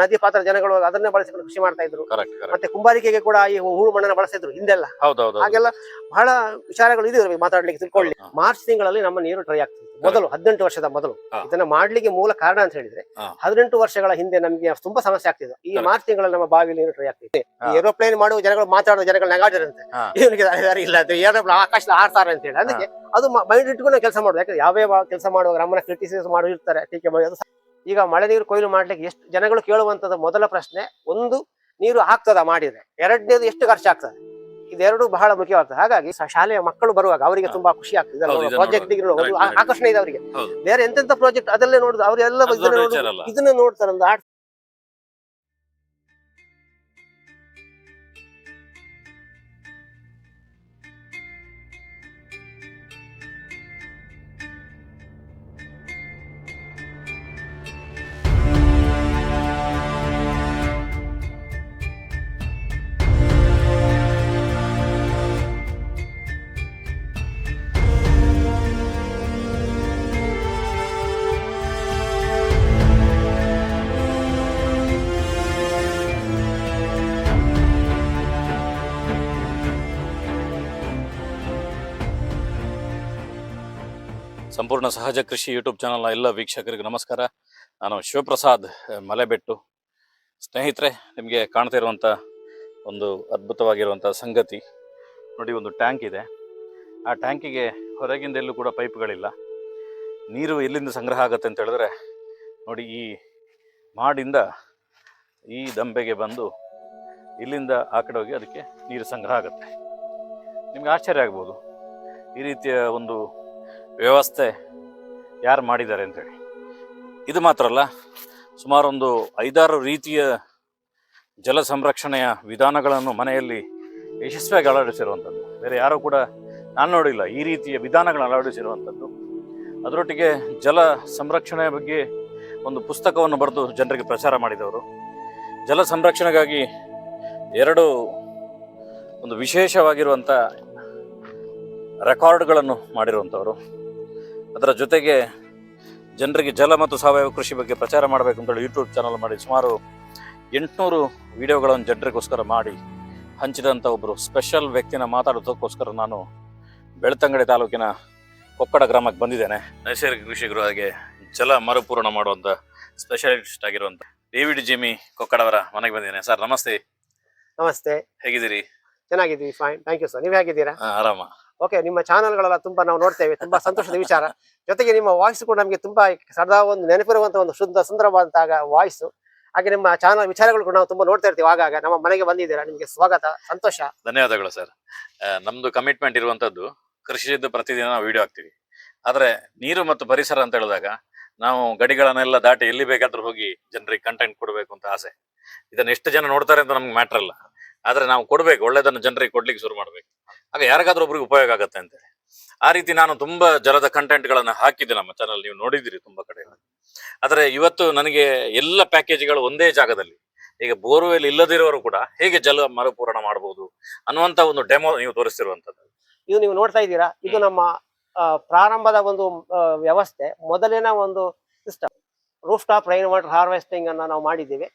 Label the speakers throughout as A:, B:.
A: ನದಿ ಪಾತ್ರ ಜನಗಳು ಅದನ್ನೇ ಬಳಸಿಕೊಂಡು ಕೃಷಿ ಮಾಡ್ತಾ ಇದ್ರು. ಮತ್ತೆ ಕುಂಬಾರಿಕೆಗೆ ಕೂಡ ಈ ಹೂಳು ಮಣ್ಣನ್ನ ಬಳಸಿದ್ರು ಹಿಂದೆಲ್ಲ. ಹಾಗೆಲ್ಲ ಬಹಳ ವಿಚಾರಗಳು ಇದೆ ಮಾತಾಡ್ಲಿಕ್ಕೆ ತಿಳ್ಕೊಳ್ಳಿ. ಮಾರ್ಚ್ ತಿಂಗಳಲ್ಲಿ ನಮ್ಮ ನೀರು ಟ್ರೈ ಆಗ್ತಿತ್ತು. ಮೊದಲು ಹದಿನೆಂಟು ವರ್ಷದ ಮೊದಲು. ಇದನ್ನ ಮಾಡ್ಲಿಕ್ಕೆ ಮೂಲ ಕಾರಣ ಅಂತ ಹೇಳಿದ್ರೆ. ಹದಿನೆಂಟು ವರ್ಷಗಳ ಹಿಂದೆ ನಮಗೆ ತುಂಬಾ ಸಮಸ್ಯೆ ಆಗ್ತಿದೆ ಈ ಮಾರ್ಚ್ ತಿಂಗಳಲ್ಲಿ ನಮ್ಮ ಬಾವಿ ನೀರು ಟ್ರೈ ಆಗ್ತಿದೆ ಏರೋಪ್ಲೇನ್ ಮಾಡುವ ಜನಗಳು ಮಾತಾಡುವ ಜನಗಳು ನಗಾಡಿರಂತೆ. ಇವನಿಗೆ ದಾರಿ ಇಲ್ಲ ಅಂತ. ಏರೋಪ್ಲೇನ್ ಆಕಾಶದಲ್ಲಿ ಆಡ್ತಾರೆ ಅಂತ ಹೇಳಿ. ಅದಕ್ಕೆ ಅದು ಮೈಂಡ್ ಇಟ್ಕೊಂಡು ಕೆಲಸ ಮಾಡೋದು. ಯಾಕಂದ್ರೆ ಯಾವ ಕೆಲಸ ಮಾಡುವಾಗ ನಮ್ಮನ್ನ ಕ್ರಿಟಿಸೈಸ್ ಮಾಡಿರ್ತಾರೆ ಟೀಕೆ ಮಾಡಿ ಈಗ ಮಳೆ ನೀರು ಕೊಯ್ಲು ಮಾಡ್ಲಿಕ್ಕೆ ಎಷ್ಟು ಜನಗಳು ಕೇಳುವಂತದ ಮೊದಲ ಪ್ರಶ್ನೆ ಒಂದು ನೀರು ಆಗ್ತದ ಮಾಡಿದ್ರೆ ಎರಡನೇದು ಎಷ್ಟು ಖರ್ಚಾಗ್ತದೆ ಇದೆರಡು ಬಹಳ ಮುಖ್ಯವಾಗ್ತದೆ. ಹಾಗಾಗಿ ಶಾಲೆಯ ಮಕ್ಕಳು ಬರುವಾಗ ಅವರಿಗೆ ತುಂಬಾ ಖುಷಿ ಆಗ್ತದೆ. ಪ್ರಾಜೆಕ್ಟ್. ಆಕರ್ಷಣೆ ಇದೆ ಅವರಿಗೆ. ಬೇರೆ ಎಂತೆಂತ ಪ್ರಾಜೆಕ್ಟ್ ಅದಲ್ಲೇ ನೋಡುದು ಅವರೆಲ್ಲ ಇದನ್ನ ನೋಡ್ತಾರೆ ಒಂದು ಆರ್ಟ್
B: ಸಂಪೂರ್ಣ ಸಹಜ ಕೃಷಿ ಯೂಟ್ಯೂಬ್ ಚಾನಲ್ನ ಎಲ್ಲ ವೀಕ್ಷಕರಿಗೆ ನಮಸ್ಕಾರ. ನಾನು ಶಿವಪ್ರಸಾದ್ ಮಲೆಬೆಟ್ಟು. ಸ್ನೇಹಿತರೆ, ನಿಮಗೆ ಕಾಣ್ತಾ ಇರುವಂಥ ಒಂದು ಅದ್ಭುತವಾಗಿರುವಂಥ ಸಂಗತಿ. ನೋಡಿ, ಒಂದು ಟ್ಯಾಂಕ್ ಇದೆ. ಆ ಟ್ಯಾಂಕಿಗೆ ಹೊರಗಿಂದ ಎಲ್ಲೂ ಕೂಡ ಪೈಪ್ಗಳಿಲ್ಲ. ನೀರು ಎಲ್ಲಿಂದ ಸಂಗ್ರಹ ಆಗುತ್ತೆ ಅಂತ ಹೇಳಿದ್ರೆ, ನೋಡಿ, ಈ ಮಾಡಿಂದ ಈ ದಂಬೆಗೆ ಬಂದು ಇಲ್ಲಿಂದ ಆ ಕಡೆ ಹೋಗಿ ಅದಕ್ಕೆ ನೀರು ಸಂಗ್ರಹ ಆಗುತ್ತೆ. ನಿಮ್ಗೆ ಆಶ್ಚರ್ಯ ಆಗ್ಬೋದು. ಈ ರೀತಿಯ ಒಂದು ವ್ಯವಸ್ಥೆ ಯಾರು ಮಾಡಿದ್ದಾರೆ ಅಂತೇಳಿ. ಇದು ಮಾತ್ರ ಅಲ್ಲ, ಸುಮಾರೊಂದು ಐದಾರು ರೀತಿಯ ಜಲ ಸಂರಕ್ಷಣೆಯ ವಿಧಾನಗಳನ್ನು ಮನೆಯಲ್ಲಿ ಯಶಸ್ವಿಯಾಗಿ ಅಳವಡಿಸಿರುವಂಥದ್ದು. ಬೇರೆ ಯಾರೂ ಕೂಡ ನಾನು ನೋಡಿಲ್ಲ, ಈ ರೀತಿಯ ವಿಧಾನಗಳನ್ನು ಅಳವಡಿಸಿರುವಂಥದ್ದು. ಅದರೊಟ್ಟಿಗೆ ಜಲ ಸಂರಕ್ಷಣೆಯ ಬಗ್ಗೆ ಒಂದು ಪುಸ್ತಕವನ್ನು ಬರೆದು ಜನರಿಗೆ ಪ್ರಚಾರ ಮಾಡಿದವರು. ಜಲ ಸಂರಕ್ಷಣೆಗಾಗಿ ಎರಡು ಒಂದು ವಿಶೇಷವಾಗಿರುವಂಥ ರೆಕಾರ್ಡ್ಗಳನ್ನು ಮಾಡಿರುವಂಥವರು. ಅದರ ಜೊತೆಗೆ ಜನರಿಗೆ ಜಲ ಮತ್ತು ಸಾವಯವ ಕೃಷಿ ಬಗ್ಗೆ ಪ್ರಚಾರ ಮಾಡಬೇಕು ಅಂತೇಳಿ ಯೂಟ್ಯೂಬ್ ಚಾನಲ್ ಮಾಡಿ ಸುಮಾರು ಎಂಟುನೂರು ವಿಡಿಯೋಗಳನ್ನು ಜನರಿಗೋಸ್ಕರ ಮಾಡಿ ಹಂಚಿದಂಥ ಒಬ್ಬರು ಸ್ಪೆಷಲ್ ವ್ಯಕ್ತಿನ ಮಾತಾಡೋದಕ್ಕೋಸ್ಕರ ನಾನು ಬೆಳ್ತಂಗಡಿ ತಾಲೂಕಿನ ಕೊಕ್ಕಡ ಗ್ರಾಮಕ್ಕೆ ಬಂದಿದ್ದೇನೆ. ನೈಸರ್ಗಿಕ ಕೃಷಿಕರು ಹಾಗೆ ಜಲ ಮರುಪೂರಣ ಮಾಡುವಂಥ ಸ್ಪೆಷಲಿಸ್ಟ್ ಆಗಿರುವಂಥ ಡೇವಿಡ್ ಜಿಮಿ ಕೊಕ್ಕಡವರ ಮನೆಗೆ ಬಂದಿದ್ದೇನೆ. ಸರ್ ನಮಸ್ತೆ.
A: ನಮಸ್ತೆ.
B: ಹೇಗಿದ್ದೀರಿ?
A: ಚೆನ್ನಾಗಿದ್ದೀವಿ ಫೈನ್ ಥ್ಯಾಂಕ್ ಯು ಸರ್ ನೀವು ಹೇಗಿದ್ದೀರಾ?
B: ಆರಾಮ.
A: ಓಕೆ ನಿಮ್ಮ ಚಾನಲ್ಗಳೆಲ್ಲ ತುಂಬಾ ನಾವು ನೋಡ್ತೇವೆ, ತುಂಬಾ ಸಂತೋಷದ ವಿಚಾರ. ಜೊತೆಗೆ ನಿಮ್ಮ ವಾಯ್ಸ್ ಕೂಡ ನಮಗೆ ತುಂಬಾ ಸದಾ ಒಂದು ನೆನಪಿರುವಂತಹ ಒಂದು ಶುದ್ಧ ಸುಂದರವಾದಂತಹ ವಾಯ್ಸ್ ಹಾಗೆ ನಿಮ್ಮ ಚಾನಲ್ ವಿಚಾರಗಳು ಕೂಡ ನಾವು ತುಂಬಾ ನೋಡ್ತಾ ಇರ್ತೀವಿ ಆಗಾಗ. ನಮ್ಮ ಮನೆಗೆ ಬಂದಿದ್ದೀರಾ? ನಿಮಗೆ ಸ್ವಾಗತ, ಸಂತೋಷ.
B: ಧನ್ಯವಾದಗಳು ಸರ್ ನಮ್ದು ಕಮಿಟ್ಮೆಂಟ್ ಇರುವಂತದ್ದು ಕೃಷಿದ್ದು ಪ್ರತಿದಿನ ನಾವು ವಿಡಿಯೋ ಹಾಕ್ತೀವಿ. ಆದ್ರೆ ನೀರು ಮತ್ತು ಪರಿಸರ ಅಂತ ಹೇಳಿದಾಗ ನಾವು ಗಡಿಗಳನ್ನೆಲ್ಲ ದಾಟಿ ಎಲ್ಲಿ ಬೇಕಾದ್ರೂ ಹೋಗಿ ಜನರಿಗೆ ಕಂಟೆಂಟ್ ಕೊಡಬೇಕು ಅಂತ ಆಸೆ. ಇದನ್ನ ಎಷ್ಟು ಜನ ನೋಡ್ತಾರೆ ಅಂತ ನಮ್ಗೆ ಮ್ಯಾಟರ್ ಅಲ್ಲ. ಆದ್ರೆ ನಾವು ಕೊಡ್ಬೇಕು ಒಳ್ಳೆದನ್ನ ಜನರಿಗೆ ಕೊಡ್ಲಿಕ್ಕೆ ಶುರು ಮಾಡ್ಬೇಕು. ಆಗ ಯಾರಿಗಾದ್ರೂ ಒಬ್ರಿಗೆ ಉಪಯೋಗ ಆಗತ್ತೆ ಅಂತೇಳಿ ಆ ರೀತಿ ನಾನು ತುಂಬಾ ಜಲದ ಕಂಟೆಂಟ್ ಗಳನ್ನ ಹಾಕಿದ್ದೆ ನಮ್ಮ ಚಾನಲ್ ನೀವು ನೋಡಿದಿರಿ ತುಂಬಾ ಕಡೆ. ಆದ್ರೆ ಇವತ್ತು ನನಗೆ ಎಲ್ಲ ಪ್ಯಾಕೇಜ್ಗಳು ಒಂದೇ ಜಾಗದಲ್ಲಿ. ಈಗ ಬೋರ್ವೆಲ್ ಇಲ್ಲದಿರೋರು ಕೂಡ ಹೇಗೆ ಜಲ ಮರುಪೂರಣ ಮಾಡಬಹುದು ಅನ್ನುವಂತ ಒಂದು ಡೆಮೋ ನೀವು ತೋರಿಸ್ತಿರುವಂತದ್ದು
A: ಇದು ನೀವು ನೋಡ್ತಾ ಇದ್ದೀರಾ? ಇದು ನಮ್ಮ ಪ್ರಾರಂಭದ ಒಂದು ವ್ಯವಸ್ಥೆ. ಮೊದಲಿನ ಒಂದು system roof top rain water harvesting ಅನ್ನ ನಾವು ಮಾಡಿದ್ದೇವೆ.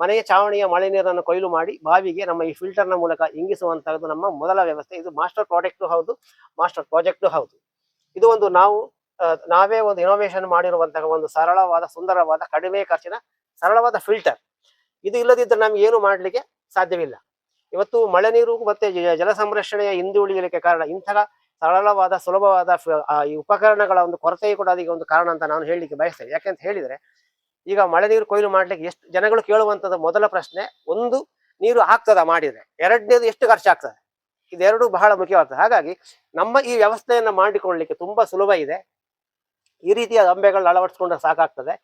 A: ಮನೆಯ ಚಾವಣಿಯ ಮಳೆ ನೀರನ್ನು ಕೊಯ್ಲು ಮಾಡಿ ಬಾವಿಗೆ ನಮ್ಮ ಈ ಫಿಲ್ಟರ್ನ ಮೂಲಕ ಇಂಗಿಸುವಂತಹದ್ದು ನಮ್ಮ ಮೊದಲ ವ್ಯವಸ್ಥೆ. ಇದು ಮಾಸ್ಟರ್ ಪ್ರಾಡಕ್ಟ್ ಹೌದು ಮಾಸ್ಟರ್ ಪ್ರಾಜೆಕ್ಟು ಹೌದು. ಇದು ಒಂದು ನಾವು ನಾವೇ ಒಂದು ಇನೋವೇಷನ್ ಮಾಡಿರುವಂತಹ ಒಂದು ಸರಳವಾದ, ಸುಂದರವಾದ, ಕಡಿಮೆ ಖರ್ಚಿನ ಸರಳವಾದ ಫಿಲ್ಟರ್ ಇದು ಇಲ್ಲದಿದ್ದರೆ ನಮ್ಗೆ ಏನು ಮಾಡಲಿಕ್ಕೆ ಸಾಧ್ಯವಿಲ್ಲ. ಇವತ್ತು ಮಳೆ ನೀರು ಮತ್ತೆ ಜಲ ಸಂರಕ್ಷಣೆಯ ಹಿಂದುಳಿಯಲಿಕ್ಕೆ ಕಾರಣ ಇಂತಹ ಸರಳವಾದ, ಸುಲಭವಾದ ಈ ಉಪಕರಣಗಳ ಒಂದು ಕೊರತೆಯು ಕೂಡ ಅದಕ್ಕೆ ಒಂದು ಕಾರಣ ಅಂತ ನಾನು ಹೇಳಲಿಕ್ಕೆ ಬಯಸ್ತೇನೆ. ಯಾಕೆಂತ ಹೇಳಿದ್ರೆ ಈಗ ಮಳೆ ನೀರು ಕೊಯ್ಲು ಮಾಡ್ಲಿಕ್ಕೆ ಎಷ್ಟು ಜನಗಳು ಕೇಳುವಂಥದ್ದು ಮೊದಲ ಪ್ರಶ್ನೆ, ಒಂದು ನೀರು ಆಗ್ತದ ಮಾಡಿದ್ರೆ? ಎರಡನೇದು ಎಷ್ಟು ಖರ್ಚಾಗ್ತದೆ ಇದೆರಡು ಬಹಳ ಮುಖ್ಯವಾಗ್ತದೆ. ಹಾಗಾಗಿ ನಮ್ಮ ಈ ವ್ಯವಸ್ಥೆಯನ್ನು ಮಾಡಿಕೊಳ್ಳಲಿಕ್ಕೆ ತುಂಬಾ ಸುಲಭ ಇದೆ. ಈ ರೀತಿಯ ಅಂಬೆಗಳನ್ನ ಅಳವಡಿಸ್ಕೊಂಡ್ರೆ ಸಾಕಾಗ್ತದೆ.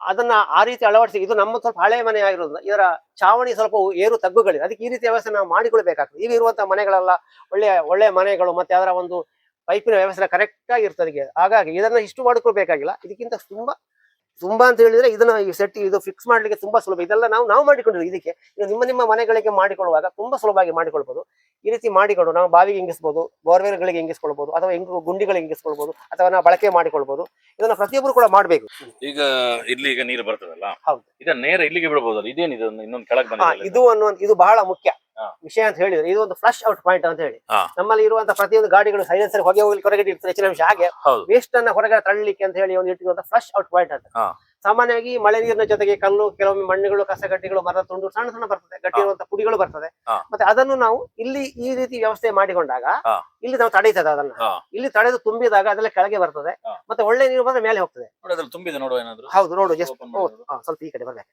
A: ಅದನ್ನ ಆ ರೀತಿ ಅಳವಡಿಸಿ, ಇದು ನಮ್ಮ ಸ್ವಲ್ಪ ಹಳೆ ಮನೆ ಆಗಿರೋದ್ರಿಂದ ಇದರ ಚಾವಣಿ ಸ್ವಲ್ಪ ಏರು ತಗ್ಗುಗಳಿದೆ. ಅದಕ್ಕೆ ಈ ರೀತಿ ವ್ಯವಸ್ಥೆ ನಾವು ಮಾಡಿಕೊಳ್ಬೇಕಾಗ್ತದೆ. ಈಗ ಇರುವಂತಹ ಮನೆಗಳೆಲ್ಲ ಒಳ್ಳೆಯ ಒಳ್ಳೆಯ ಮನೆಗಳು ಮತ್ತೆ ಅದರ ಒಂದು ಪೈಪಿನ ವ್ಯವಸ್ಥೆ ಕರೆಕ್ಟ್ ಆಗಿ ಇರ್ತದೆ. ಹಾಗಾಗಿ ಇದನ್ನ ಇಷ್ಟು ಮಾಡಿಕೊಳ್ಬೇಕಾಗಿಲ್ಲ. ಇದಕ್ಕಿಂತ ತುಂಬಾ ತುಂಬಾ ಅಂತ ಹೇಳಿದ್ರೆ ಇದನ್ನ ಈ ಸೆಟ್ ಇದು ಫಿಕ್ಸ್ ಮಾಡ್ಲಿಕ್ಕೆ ತುಂಬಾ ಸುಲಭ. ಇದೆಲ್ಲ ನಾವು ನಾವು ಮಾಡಿಕೊಂಡಿದ್ವಿ ಇದಕ್ಕೆ. ಈಗ ನಿಮ್ಮ ನಿಮ್ಮ ಮನೆಗಳಿಗೆ ಮಾಡಿಕೊಳ್ಳುವಾಗ ತುಂಬಾ ಸುಲಭವಾಗಿ ಮಾಡಿಕೊಳ್ಬಹುದು ಈ ರೀತಿ ಮಾಡಿಕೊಂಡು ನಾವು ಬಾವಿಗೆ ಇಂಗಿಸ್ಬೋದು ಬೋರ್ವೆಲ್ಗಳಿಗೆ ಇಂಗಿಸ್ಕೊಳ್ಬಹುದು ಅಥವಾ ಇಂಗು ಗುಂಡಿಗಳಿಗೆ ಇಂಗಿಸ್ಕೊಳ್ಬಹುದು ಅಥವಾ ನಾವು ಬಳಕೆ ಮಾಡಿಕೊಳ್ಬಹುದು ಇದನ್ನ ಪ್ರತಿಯೊಬ್ಬರು ಕೂಡ ಮಾಡಬೇಕು.
B: ಈಗ ಇಲ್ಲಿ ಈಗ ನೀರು ಬರ್ತದಲ್ಲ?
A: ಹೌದು.
B: ಇದನ್ನ ನೇರ ಇಲ್ಲಿಗೆ ಬಿಡಬಹುದು ಇದೇನಿದೆ? ಇನ್ನೊಂದು ಕೆಳಗೆ
A: ಇದು ಅನ್ನುವಂತ ಇದು ಬಹಳ ಮುಖ್ಯ. ವಿಷಯ ಅಂತ ಹೇಳಿದ್ರೆ. ಇದು ಒಂದು ಫ್ಲಶ್ ಔಟ್ ಪಾಯಿಂಟ್ ಅಂತ ಹೇಳಿ. ನಮ್ಮಲ್ಲಿ ಇರುವಂತಹ ಪ್ರತಿಯೊಂದು ಗಾಡಿಗಳು ಸೈಲೆನ್ಸರ್ ಹೊಗೆ ಹೋಗ್ಲಿಕ್ಕೆ ಹೊರಗಡೆ ಇರ್ತದೆ ಹೆಚ್ಚಿನ ವಿಷಯ ಹಾಗೆ. ವೇಸ್ಟ್ ಅನ್ನ ಹೊರಗಡೆ ತಳ್ಳಲಿಕ್ಕೆ ಅಂತ ಹೇಳಿ ಒಂದು ಇಟ್ಟಿರುವಂತಹ ಫ್ಲಶ್ ಔಟ್ ಪಾಯಿಂಟ್ ಅಂತ. ಸಾಮಾನ್ಯವಾಗಿ ಮಳೆ ನೀರಿನ ಜೊತೆಗೆ ಕಲ್ಲು ಕೆಲವೊಮ್ಮೆ ಮಣ್ಣುಗಳು ಕಸಗಡ್ಡಿಗಳು ಮರದ ತುಂಡು ಸಣ್ಣ ಸಣ್ಣ ಬರ್ತದೆ. ಗಟ್ಟಿ
B: ಕುಡಿಗಳು
A: ಇರುವಂತ ಪುಡಿಗಳು ಬರ್ತದೆ. ಮತ್ತೆ ಅದನ್ನು ನಾವು ಇಲ್ಲಿ ಈ ರೀತಿ ವ್ಯವಸ್ಥೆ ಮಾಡಿಕೊಂಡಾಗ. ಇಲ್ಲಿ ನಾವು ತಡೀತದೆ ಅದನ್ನ.
B: ಹಾ.
A: ಇಲ್ಲಿ ತಡೆದು ತುಂಬಿದಾಗ ಅದೆಲ್ಲ ಕೆಳಗೆ ಬರ್ತದೆ.
B: ಹಾ.
A: ಮತ್ತೆ ಒಳ್ಳೆ ನೀರು ಬಂದ್ರೆ ಮೇಲೆ ಹೋಗ್ತದೆ.
B: ನೋಡಿ ಅದ್ರಲ್ಲಿ ತುಂಬಿದೆ ನೋಡುವ ಏನಾದ್ರು.
A: ಹೌದು ನೋಡು ಜಸ್ಟ್
B: Open ಮಾಡೋದು.
A: ಸ್ವಲ್ಪ ಈ ಕಡೆ ಬರ್ಬೇಕು.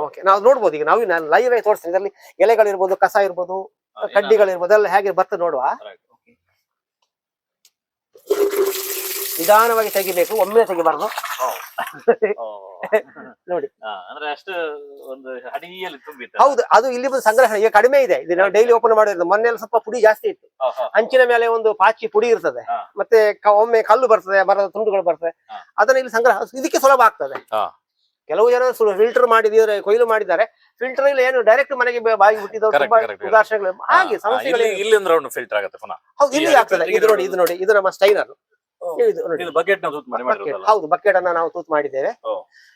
A: ಓಕೆ ನಾವು ನೋಡ್ಬೋದು ಈಗ ನಾವು ಲೈವ್ ಆಗಿ ತೋರಿಸ್ತೀನಿ. ಇದರಲ್ಲಿ ಎಲೆಗಳಿರ್ಬೋದು ಕಸ ಇರ್ಬೋದು ಕಡ್ಡಿಗಳಿರ್ಬೋದು ಎಲ್ಲ ಹೇಗೆ ಬರ್ತದೆ ನೋಡುವ. ನಿಧಾನವಾಗಿ ತೆಗಿಬೇಕು ಒಮ್ಮೆ ತೆಗಿಬಾರ್ದು. ನೋಡಿ.
B: ಅಂದ್ರೆ ಅಷ್ಟು ಒಂದು ತುಂಬಿತ್ತು.
A: ಹೌದು ಅದು ಇಲ್ಲಿ ಬಂದು ಸಂಗ್ರಹಣೆ ಈಗ ಕಡಿಮೆ ಇದೆ. ಇದು ನಾವು ಡೈಲಿ ಓಪನ್ ಮಾಡಿರೋದು. ಮೊನ್ನೆ ಸ್ವಲ್ಪ ಪುಡಿ ಜಾಸ್ತಿ ಇತ್ತು.
B: ಹಾ, ಹಾ.
A: ಮೇಲೆ ಒಂದು ಪಾಚಿ ಪುಡಿ ಇರ್ತದೆ. ಮತ್ತೆ ಒಮ್ಮೆ ಕಲ್ಲು ಬರ್ತದೆ ಮರದ ತುಂಡುಗಳು ಬರ್ತದೆ. ಅದನ್ನ ಇಲ್ಲಿ ಸಂಗ್ರಹ ಇದಕ್ಕೆ ಸುಲಭ ಆಗ್ತದೆ. ಕೆಲವು ಜನ ಫಿಲ್ಟರ್ ಮಾಡಿದ್ರೆ ಕೊಯ್ಲು ಮಾಡಿದ್ದಾರೆ. ಫಿಲ್ಟರ್ ಇಲ್ಲ ಏನು ಡೈರೆಕ್ಟ್ ಮನೆಗೆ ಬಾಯಿ ಬಿಟ್ಟಿದ್ದವರು ತುಂಬಾ. ಉದಾಹರಣೆಗಳು ಹಾಗೆ ಸಮಸ್ಯೆಗಳು
B: ಇಲ್ಲಿ ಇಲ್ಲಿ ಒಂದು ರೌಂಡ್ ಫಿಲ್ಟರ್ ಆಗುತ್ತೆ ಪುನಃ.
A: ಹೌದು ಇಲ್ಲಿ
B: ಈ
A: ಆಗ್ತದೆ. ಇದು ನೋಡಿ ಇದು ನೋಡಿ ಇದು ನಮ್ಮ ಸ್ಟೈನರ್. ಇದು ನೋಡಿ.
B: ಇದು ಬಕೆಟ್ ನಾವು ತೂತು ಮಾಡಿ ಮಾಡಿರೋದಲ್ಲ?
A: ಹೌದು ಬಕೆಟ್ ಅನ್ನ ನಾವು ತೂತ್ ಮಾಡಿದ್ದೇವೆ.
B: ಓ.